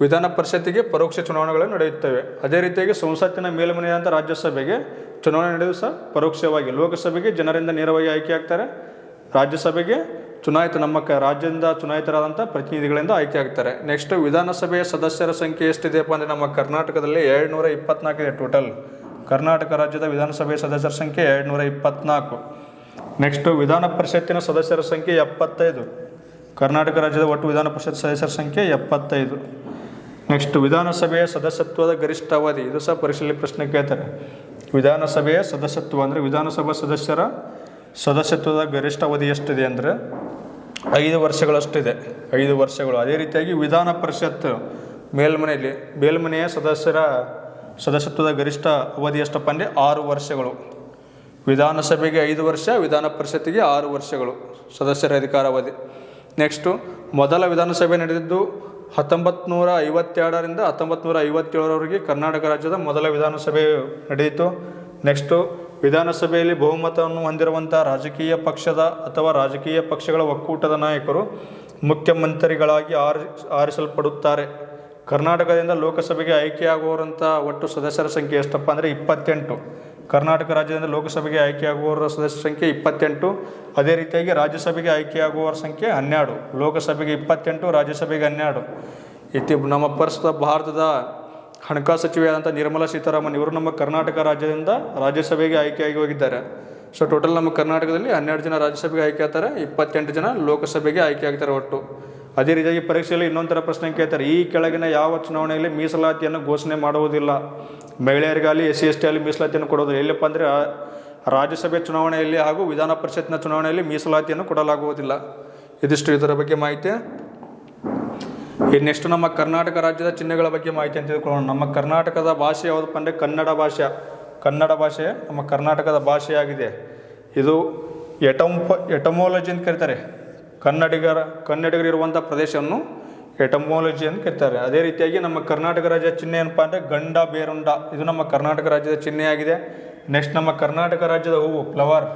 ವಿಧಾನ ಪರಿಷತ್ತಿಗೆ ಪರೋಕ್ಷ ಚುನಾವಣೆಗಳು ನಡೆಯುತ್ತವೆ. ಅದೇ ರೀತಿಯಾಗಿ ಸಂಸತ್ತಿನ ಮೇಲ್ಮನೆಯಾದಂಥ ರಾಜ್ಯಸಭೆಗೆ ಚುನಾವಣೆ ನಡೆಯುವುದು ಸಹ ಪರೋಕ್ಷವಾಗಿ, ಲೋಕಸಭೆಗೆ ಜನರಿಂದ ನೇರವಾಗಿ ಆಯ್ಕೆ ಆಗ್ತಾರೆ. ರಾಜ್ಯಸಭೆಗೆ ಚುನಾಯಿತ ನಮ್ಮ ರಾಜ್ಯದಿಂದ ಚುನಾಯಿತರಾದಂಥ ಪ್ರತಿನಿಧಿಗಳಿಂದ ಆಯ್ಕೆ ಆಗ್ತಾರೆ ನೆಕ್ಸ್ಟ್ ವಿಧಾನಸಭೆಯ ಸದಸ್ಯರ ಸಂಖ್ಯೆ ಎಷ್ಟಿದೆಯಪ್ಪ ಅಂದರೆ ನಮ್ಮ ಕರ್ನಾಟಕದಲ್ಲಿ ಎರಡು ನೂರ ಇಪ್ಪತ್ನಾಲ್ಕು ಇದೆ ಟೋಟಲ್ ಕರ್ನಾಟಕ ರಾಜ್ಯದ ವಿಧಾನಸಭೆಯ ಸದಸ್ಯರ ಸಂಖ್ಯೆ ಎರಡು ನೂರ ಇಪ್ಪತ್ನಾಲ್ಕು. ನೆಕ್ಸ್ಟು ವಿಧಾನ ಪರಿಷತ್ತಿನ ಸದಸ್ಯರ ಸಂಖ್ಯೆ ಎಪ್ಪತ್ತೈದು. ಕರ್ನಾಟಕ ರಾಜ್ಯದ ಒಟ್ಟು ವಿಧಾನ ಪರಿಷತ್ ಸದಸ್ಯರ ಸಂಖ್ಯೆ ಎಪ್ಪತ್ತೈದು. ನೆಕ್ಸ್ಟ್ ವಿಧಾನಸಭೆಯ ಸದಸ್ಯತ್ವದ ಗರಿಷ್ಠ ಅವಧಿ. ಇದು ಸಹ ಪರಿಶೀಲನೆ ಪ್ರಶ್ನೆ ಕೇಳ್ತಾರೆ. ವಿಧಾನಸಭೆಯ ಸದಸ್ಯತ್ವ ಅಂದರೆ ವಿಧಾನಸಭಾ ಸದಸ್ಯರ ಸದಸ್ಯತ್ವದ ಗರಿಷ್ಠ ಅವಧಿ ಎಷ್ಟಿದೆ ಅಂದರೆ ಐದು ವರ್ಷಗಳಷ್ಟಿದೆ. ಐದು ವರ್ಷಗಳು. ಅದೇ ರೀತಿಯಾಗಿ ವಿಧಾನ ಪರಿಷತ್ ಮೇಲ್ಮನೆಯಲ್ಲಿ, ಮೇಲ್ಮನೆಯ ಸದಸ್ಯರ ಸದಸ್ಯತ್ವದ ಗರಿಷ್ಠ ಅವಧಿ ಎಷ್ಟಪ್ಪ ಅಂದರೆ ಆರು ವರ್ಷಗಳು. ವಿಧಾನಸಭೆಗೆ ಐದು ವರ್ಷ, ವಿಧಾನ ಪರಿಷತ್ತಿಗೆ ಆರು ವರ್ಷಗಳು ಸದಸ್ಯರ ಅಧಿಕಾರಾವಧಿ ನೆಕ್ಸ್ಟು ಮೊದಲ ವಿಧಾನಸಭೆ ನಡೆದಿದ್ದು ಹತ್ತೊಂಬತ್ತು ನೂರ ಐವತ್ತೆರಡರಿಂದ ಹತ್ತೊಂಬತ್ತು ನೂರ ಐವತ್ತೇಳರವರೆಗೆ ಕರ್ನಾಟಕ ರಾಜ್ಯದ ಮೊದಲ ವಿಧಾನಸಭೆ ನಡೆಯಿತು. ನೆಕ್ಸ್ಟು ವಿಧಾನಸಭೆಯಲ್ಲಿ ಬಹುಮತವನ್ನು ಹೊಂದಿರುವಂಥ ರಾಜಕೀಯ ಪಕ್ಷದ ಅಥವಾ ರಾಜಕೀಯ ಪಕ್ಷಗಳ ಒಕ್ಕೂಟದ ನಾಯಕರು ಮುಖ್ಯಮಂತ್ರಿಗಳಾಗಿ ಆರಿ, ಆರಿಸಲ್ಪಡುತ್ತಾರೆ. ಕರ್ನಾಟಕದಿಂದ ಲೋಕಸಭೆಗೆ ಆಯ್ಕೆಯಾಗುವವರಂಥ ಒಟ್ಟು ಸದಸ್ಯರ ಸಂಖ್ಯೆ ಎಷ್ಟಪ್ಪ ಅಂದರೆ ಇಪ್ಪತ್ತೆಂಟು. ಕರ್ನಾಟಕ ರಾಜ್ಯದಿಂದ ಲೋಕಸಭೆಗೆ ಆಯ್ಕೆಯಾಗುವವರ ಸದಸ್ಯರ ಸಂಖ್ಯೆ ಇಪ್ಪತ್ತೆಂಟು. ಅದೇ ರೀತಿಯಾಗಿ ರಾಜ್ಯಸಭೆಗೆ ಆಯ್ಕೆಯಾಗುವವರ ಸಂಖ್ಯೆ ಹನ್ನೆರಡು. ಲೋಕಸಭೆಗೆ ಇಪ್ಪತ್ತೆಂಟು, ರಾಜ್ಯಸಭೆಗೆ ಹನ್ನೆರಡು. ಇತಿ ನಮ್ಮ ಪ್ರಸ್ತುತ ಭಾರತದ ಹಣಕಾಸು ಸಚಿವೆಯಾದಂಥ ನಿರ್ಮಲಾ ಸೀತಾರಾಮನ್ ಇವರು ನಮ್ಮ ಕರ್ನಾಟಕ ರಾಜ್ಯದಿಂದ ರಾಜ್ಯಸಭೆಗೆ ಆಯ್ಕೆಯಾಗಿ ಹೋಗಿದ್ದಾರೆ. ಸೊ ಟೋಟಲ್ ನಮ್ಮ ಕರ್ನಾಟಕದಲ್ಲಿ ಹನ್ನೆರಡು ಜನ ರಾಜ್ಯಸಭೆಗೆ ಆಯ್ಕೆ ಆಗ್ತಾರೆ, ಇಪ್ಪತ್ತೆಂಟು ಜನ ಲೋಕಸಭೆಗೆ ಆಯ್ಕೆ ಆಗ್ತಾರೆ ಒಟ್ಟು. ಅದೇ ರೀತಿಯಾಗಿ ಪರೀಕ್ಷೆಯಲ್ಲಿ ಇನ್ನೊಂದು ಥರ ಪ್ರಶ್ನೆ ಕೇಳ್ತಾರೆ, ಈ ಕೆಳಗಿನ ಯಾವ ಚುನಾವಣೆಯಲ್ಲಿ ಮೀಸಲಾತಿಯನ್ನು ಘೋಷಣೆ ಮಾಡುವುದಿಲ್ಲ? ಮಹಿಳೆಯರಿಗಾಗಲಿ ಎಸ್ ಸಿ ಎಸ್ ಟಿ ಅಲ್ಲಿ ಮೀಸಲಾತಿಯನ್ನು ಕೊಡೋದು ಎಲ್ಲಪ್ಪ ಅಂದರೆ ರಾಜ್ಯಸಭೆ ಚುನಾವಣೆಯಲ್ಲಿ ಹಾಗೂ ವಿಧಾನ ಪರಿಷತ್ನ ಚುನಾವಣೆಯಲ್ಲಿ ಮೀಸಲಾತಿಯನ್ನು ಕೊಡಲಾಗುವುದಿಲ್ಲ. ಇದಿಷ್ಟು ಇದರ ಬಗ್ಗೆ ಮಾಹಿತಿ. ಇನ್ನು ನೆಕ್ಸ್ಟ್ ನಮ್ಮ ಕರ್ನಾಟಕ ರಾಜ್ಯದ ಚಿಹ್ನೆಗಳ ಬಗ್ಗೆ ಮಾಹಿತಿ ಅಂತ ತಿಳ್ಕೊಳ್ಳೋಣ. ನಮ್ಮ ಕರ್ನಾಟಕದ ಭಾಷೆ ಯಾವುದಪ್ಪ ಅಂದರೆ ಕನ್ನಡ ಭಾಷೆ. ಕನ್ನಡ ಭಾಷೆ ನಮ್ಮ ಕರ್ನಾಟಕದ ಭಾಷೆಯಾಗಿದೆ. ಇದು ಎಟಂಪ, ಎಟಮೋಲಜಿ ಅಂತ ಕರೀತಾರೆ. ಕನ್ನಡಿಗರ ಕನ್ನಡಿಗರಿರುವಂಥ ಪ್ರದೇಶವನ್ನು ಎಟಮೋಲಜಿ ಅಂತ ಕರೀತಾರೆ. ಅದೇ ರೀತಿಯಾಗಿ ನಮ್ಮ ಕರ್ನಾಟಕ ರಾಜ್ಯದ ಚಿಹ್ನೆ ಏನಪ್ಪ ಅಂದರೆ ಗಂಡ ಬೇರುಂಡ. ಇದು ನಮ್ಮ ಕರ್ನಾಟಕ ರಾಜ್ಯದ ಚಿಹ್ನೆಯಾಗಿದೆ ನೆಕ್ಸ್ಟ್ ನಮ್ಮ ಕರ್ನಾಟಕ ರಾಜ್ಯದ ಹೂವು, ಫ್ಲವರ್,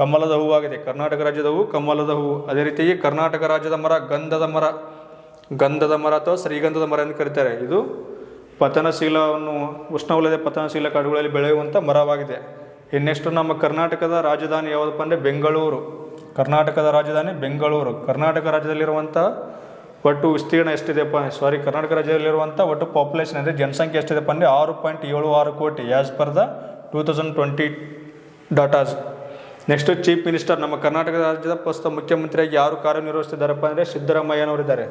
ಕಮಲದ ಹೂವಾಗಿದೆ. ಕರ್ನಾಟಕ ರಾಜ್ಯದ ಹೂವು, ಕಮಲದ ಹೂವು. ಅದೇ ರೀತಿಯಾಗಿ ಕರ್ನಾಟಕ ರಾಜ್ಯದ ಮರ, ಗಂಧದ ಮರ. ಗಂಧದ ಮರ ಅಥವಾ ಶ್ರೀಗಂಧದ ಮರ ಎಂದು ಕರೀತಾರೆ. ಇದು ಪತನಶೀಲವನ್ನು ಉಷ್ಣವಲಯದ ಪತನಶೀಲ ಕಾಡುಗಳಲ್ಲಿ ಬೆಳೆಯುವಂಥ ಮರವಾಗಿದೆ. ಇನ್ನೆಷ್ಟು ನಮ್ಮ ಕರ್ನಾಟಕದ ರಾಜಧಾನಿ ಯಾವುದಪ್ಪ ಅಂದರೆ ಬೆಂಗಳೂರು. ಕರ್ನಾಟಕದ ರಾಜಧಾನಿ ಬೆಂಗಳೂರು. ಕರ್ನಾಟಕ ರಾಜ್ಯದಲ್ಲಿರುವಂಥ ಒಟ್ಟು ವಿಸ್ತೀರ್ಣ ಎಷ್ಟಿದೆಪ್ಪ ಸಾರಿ ಕರ್ನಾಟಕ ರಾಜ್ಯದಲ್ಲಿರುವಂಥ ಒಟ್ಟು ಪಾಪ್ಯುಲೇಷನ್ ಅಂದರೆ ಜನಸಂಖ್ಯೆ ಎಷ್ಟಿದೆಪ್ಪ ಅಂದರೆ ಆರು ಪಾಯಿಂಟ್ ಏಳು ಆರು crore as per the two thousand twenty datas next chief minister ನಮ್ಮ ಕರ್ನಾಟಕ ರಾಜ್ಯದ ಪ್ರಸ್ತುತ ಮುಖ್ಯಮಂತ್ರಿಯಾಗಿ ಯಾರು ಕಾರ್ಯನಿರ್ವಹಿಸ್ತಿದ್ದಾರಪ್ಪ ಅಂದರೆ ಸಿದ್ದರಾಮಯ್ಯನವರಿದ್ದಾರೆ.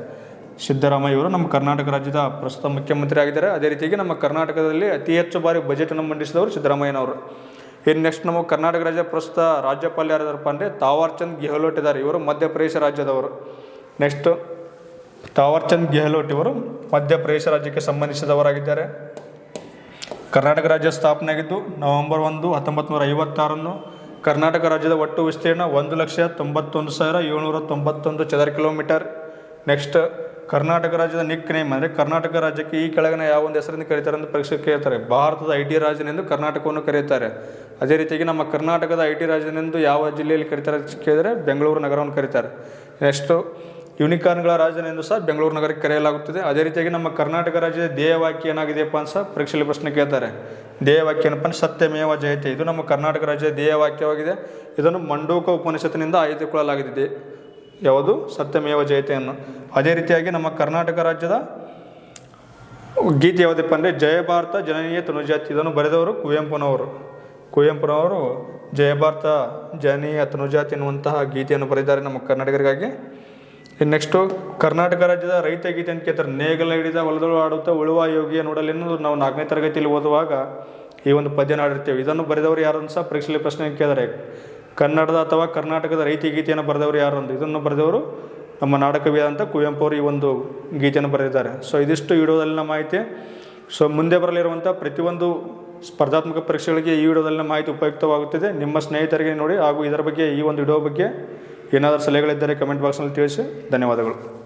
ಸಿದ್ದರಾಮಯ್ಯ ಅವರು ನಮ್ಮ ಕರ್ನಾಟಕ ರಾಜ್ಯದ ಪ್ರಸ್ತುತ ಮುಖ್ಯಮಂತ್ರಿ ಆಗಿದ್ದಾರೆ. ಅದೇ ರೀತಿಯಾಗಿ ನಮ್ಮ ಕರ್ನಾಟಕದಲ್ಲಿ ಅತಿ ಹೆಚ್ಚು ಬಾರಿ ಬಜೆಟನ್ನು ಮಂಡಿಸಿದವರು ಸಿದ್ದರಾಮಯ್ಯನವರು. ಇನ್ನು ನೆಕ್ಸ್ಟ್ ನಮ್ಮ ಕರ್ನಾಟಕ ರಾಜ್ಯ ಪ್ರಸ್ತುತ ರಾಜ್ಯಪಾಲ ಯಾರಿದಾರಪ್ಪ ಅಂದರೆ ತಾವರ್ಚಂದ್ ಗೆಹ್ಲೋಟ್ ಇದ್ದಾರೆ. ಇವರು ಮಧ್ಯಪ್ರದೇಶ ರಾಜ್ಯದವರು. ನೆಕ್ಸ್ಟ್ ತಾವರ್ಚಂದ್ ಗೆಹ್ಲೋಟ್ ಇವರು ಮಧ್ಯಪ್ರದೇಶ ರಾಜ್ಯಕ್ಕೆ ಸಂಬಂಧಿಸಿದವರಾಗಿದ್ದಾರೆ. ಕರ್ನಾಟಕ ರಾಜ್ಯ ಸ್ಥಾಪನೆ ಆಗಿದ್ದು ನವೆಂಬರ್ ಒಂದು ಹತ್ತೊಂಬತ್ತು ನೂರ ಐವತ್ತಾರನ್ನು ಕರ್ನಾಟಕ ರಾಜ್ಯದ ಒಟ್ಟು ವಿಸ್ತೀರ್ಣ ಒಂದು ಲಕ್ಷ ತೊಂಬತ್ತೊಂದು ಸಾವಿರ ಏಳ್ನೂರ ತೊಂಬತ್ತೊಂದು ಚದರ ಕಿಲೋಮೀಟರ್ ನೆಕ್ಸ್ಟ್ ಕರ್ನಾಟಕ ರಾಜ್ಯದ ನಿಕ್ ನೇಮ್ ಅಂದರೆ ಕರ್ನಾಟಕ ರಾಜ್ಯಕ್ಕೆ ಈ ಕೆಳಗಿನ ಯಾವ ಒಂದು ಹೆಸರಿಂದ ಕರೀತಾರೆ ಅಂತ ಪರೀಕ್ಷೆ ಕೇಳ್ತಾರೆ. ಭಾರತದ ಐ ಟಿ ರಾಜನೆಂದು ಕರ್ನಾಟಕವನ್ನು ಕರೆಯುತ್ತಾರೆ ಅದೇ ರೀತಿಯಾಗಿ ನಮ್ಮ ಕರ್ನಾಟಕದ ಐ ಟಿ ರಾಜನೆಂದು ಯಾವ ಜಿಲ್ಲೆಯಲ್ಲಿ ಕರೀತಾರೆ ಕೇಳಿದರೆ ಬೆಂಗಳೂರು ನಗರವನ್ನು ಕರೀತಾರೆ. ನೆಕ್ಸ್ಟು ಯುನಿಕಾರ್ನ್ಗಳ ರಾಜನೆಂದು ಸಹ ಬೆಂಗಳೂರು ನಗರಕ್ಕೆ ಕರೆಯಲಾಗುತ್ತದೆ. ಅದೇ ರೀತಿಯಾಗಿ ನಮ್ಮ ಕರ್ನಾಟಕ ರಾಜ್ಯದ ದೇಹವಾಕ್ಯ ಏನಾಗಿದೆಯಪ್ಪ ಅಂತ ಸಹ ಪರೀಕ್ಷೆಯಲ್ಲಿ ಪ್ರಶ್ನೆ ಕೇಳ್ತಾರೆ. ಧ್ಯೇಯವಾಕ್ಯ ಏನಪ್ಪ ಅಂದರೆ ಸತ್ಯಮೇವ ಜಯತೆ. ಇದು ನಮ್ಮ ಕರ್ನಾಟಕ ರಾಜ್ಯದ ದೇಹವಾಕ್ಯವಾಗಿದೆ. ಇದನ್ನು ಮಂಡೂಕ ಉಪನಿಷತ್ತಿನಿಂದ ಆಯ್ದುಕೊಳ್ಳಲಾಗಿದೆ. ಯಾವುದು? ಸತ್ಯಮೇವ ಜಯತೆಯನ್ನು. ಅದೇ ರೀತಿಯಾಗಿ ನಮ್ಮ ಕರ್ನಾಟಕ ರಾಜ್ಯದ ಗೀತೆ ಯಾವುದಪ್ಪ ಅಂದರೆ ಜಯ ಭಾರತ ಜನನೀಯ ತನುಜಾತಿ ಇದನ್ನು ಬರೆದವರು ಕುವೆಂಪುನವರು. ಕುವೆಂಪುನವರು ಜಯ ಭಾರತ ಜನನೀಯ ತನುಜಾತಿ ಎನ್ನುವಂತಹ ಗೀತೆಯನ್ನು ಬರೆದಿದ್ದಾರೆ ನಮ್ಮ ಕರ್ನಾಟಕರಿಗಾಗಿ. ಇನ್ನು ನೆಕ್ಸ್ಟು ಕರ್ನಾಟಕ ರಾಜ್ಯದ ರೈತ ಗೀತೆ ಅಂತ ಕೇಳ್ತಾರೆ. ನೇಗಲ ಹಿಡಿದ ಹೊಲದಳು ಆಡುತ್ತಾ ಉಳುವ ಯೋಗಿಯ ನೋಡಲೆನ್ನು ನಾವು ನಾಲ್ಕನೇ ತರಗತಿಯಲ್ಲಿ ಓದುವಾಗ ಈ ಒಂದು ಪದ್ಯ ನಾಡಿರ್ತೇವೆ ಇದನ್ನು ಬರೆದವರು ಯಾರು ಅಂತ ಸಹ ಪರೀಕ್ಷೆಯಲ್ಲಿ ಪ್ರಶ್ನೆ ಕೇಳಿದರೆ. ಕನ್ನಡದ ಅಥವಾ ಕರ್ನಾಟಕದ ರೈತ ಗೀತೆಯನ್ನು ಬರೆದವರು ಯಾರು ಅಂತ ಇದನ್ನು ಬರೆದವರು ನಮ್ಮ ನಾಡಕವಿಯಾದಂಥ ಕುವೆಂಪು ಅವರು ಈ ಒಂದು ಗೀತೆಯನ್ನು ಬರೆದಿದ್ದಾರೆ. ಸೊ ಇದಿಷ್ಟು ವಿಡಿಯೋದಲ್ಲಿನ ಮಾಹಿತಿ. ಸೊ ಮುಂದೆ ಬರಲಿರುವಂಥ ಪ್ರತಿಯೊಂದು ಸ್ಪರ್ಧಾತ್ಮಕ ಪರೀಕ್ಷೆಗಳಿಗೆ ಈ ವಿಡಿಯೋದಲ್ಲಿನ ಮಾಹಿತಿ ಉಪಯುಕ್ತವಾಗುತ್ತದೆ. ನಿಮ್ಮ ಸ್ನೇಹಿತರಿಗೆ ನೋಡಿ ಹಾಗೂ ಇದರ ಬಗ್ಗೆ ಈ ಒಂದು ವಿಡಿಯೋ ಬಗ್ಗೆ ಏನಾದರೂ ಸಲಹೆಗಳಿದ್ದರೆ ಕಮೆಂಟ್ ಬಾಕ್ಸ್ನಲ್ಲಿ ತಿಳಿಸಿ. ಧನ್ಯವಾದಗಳು.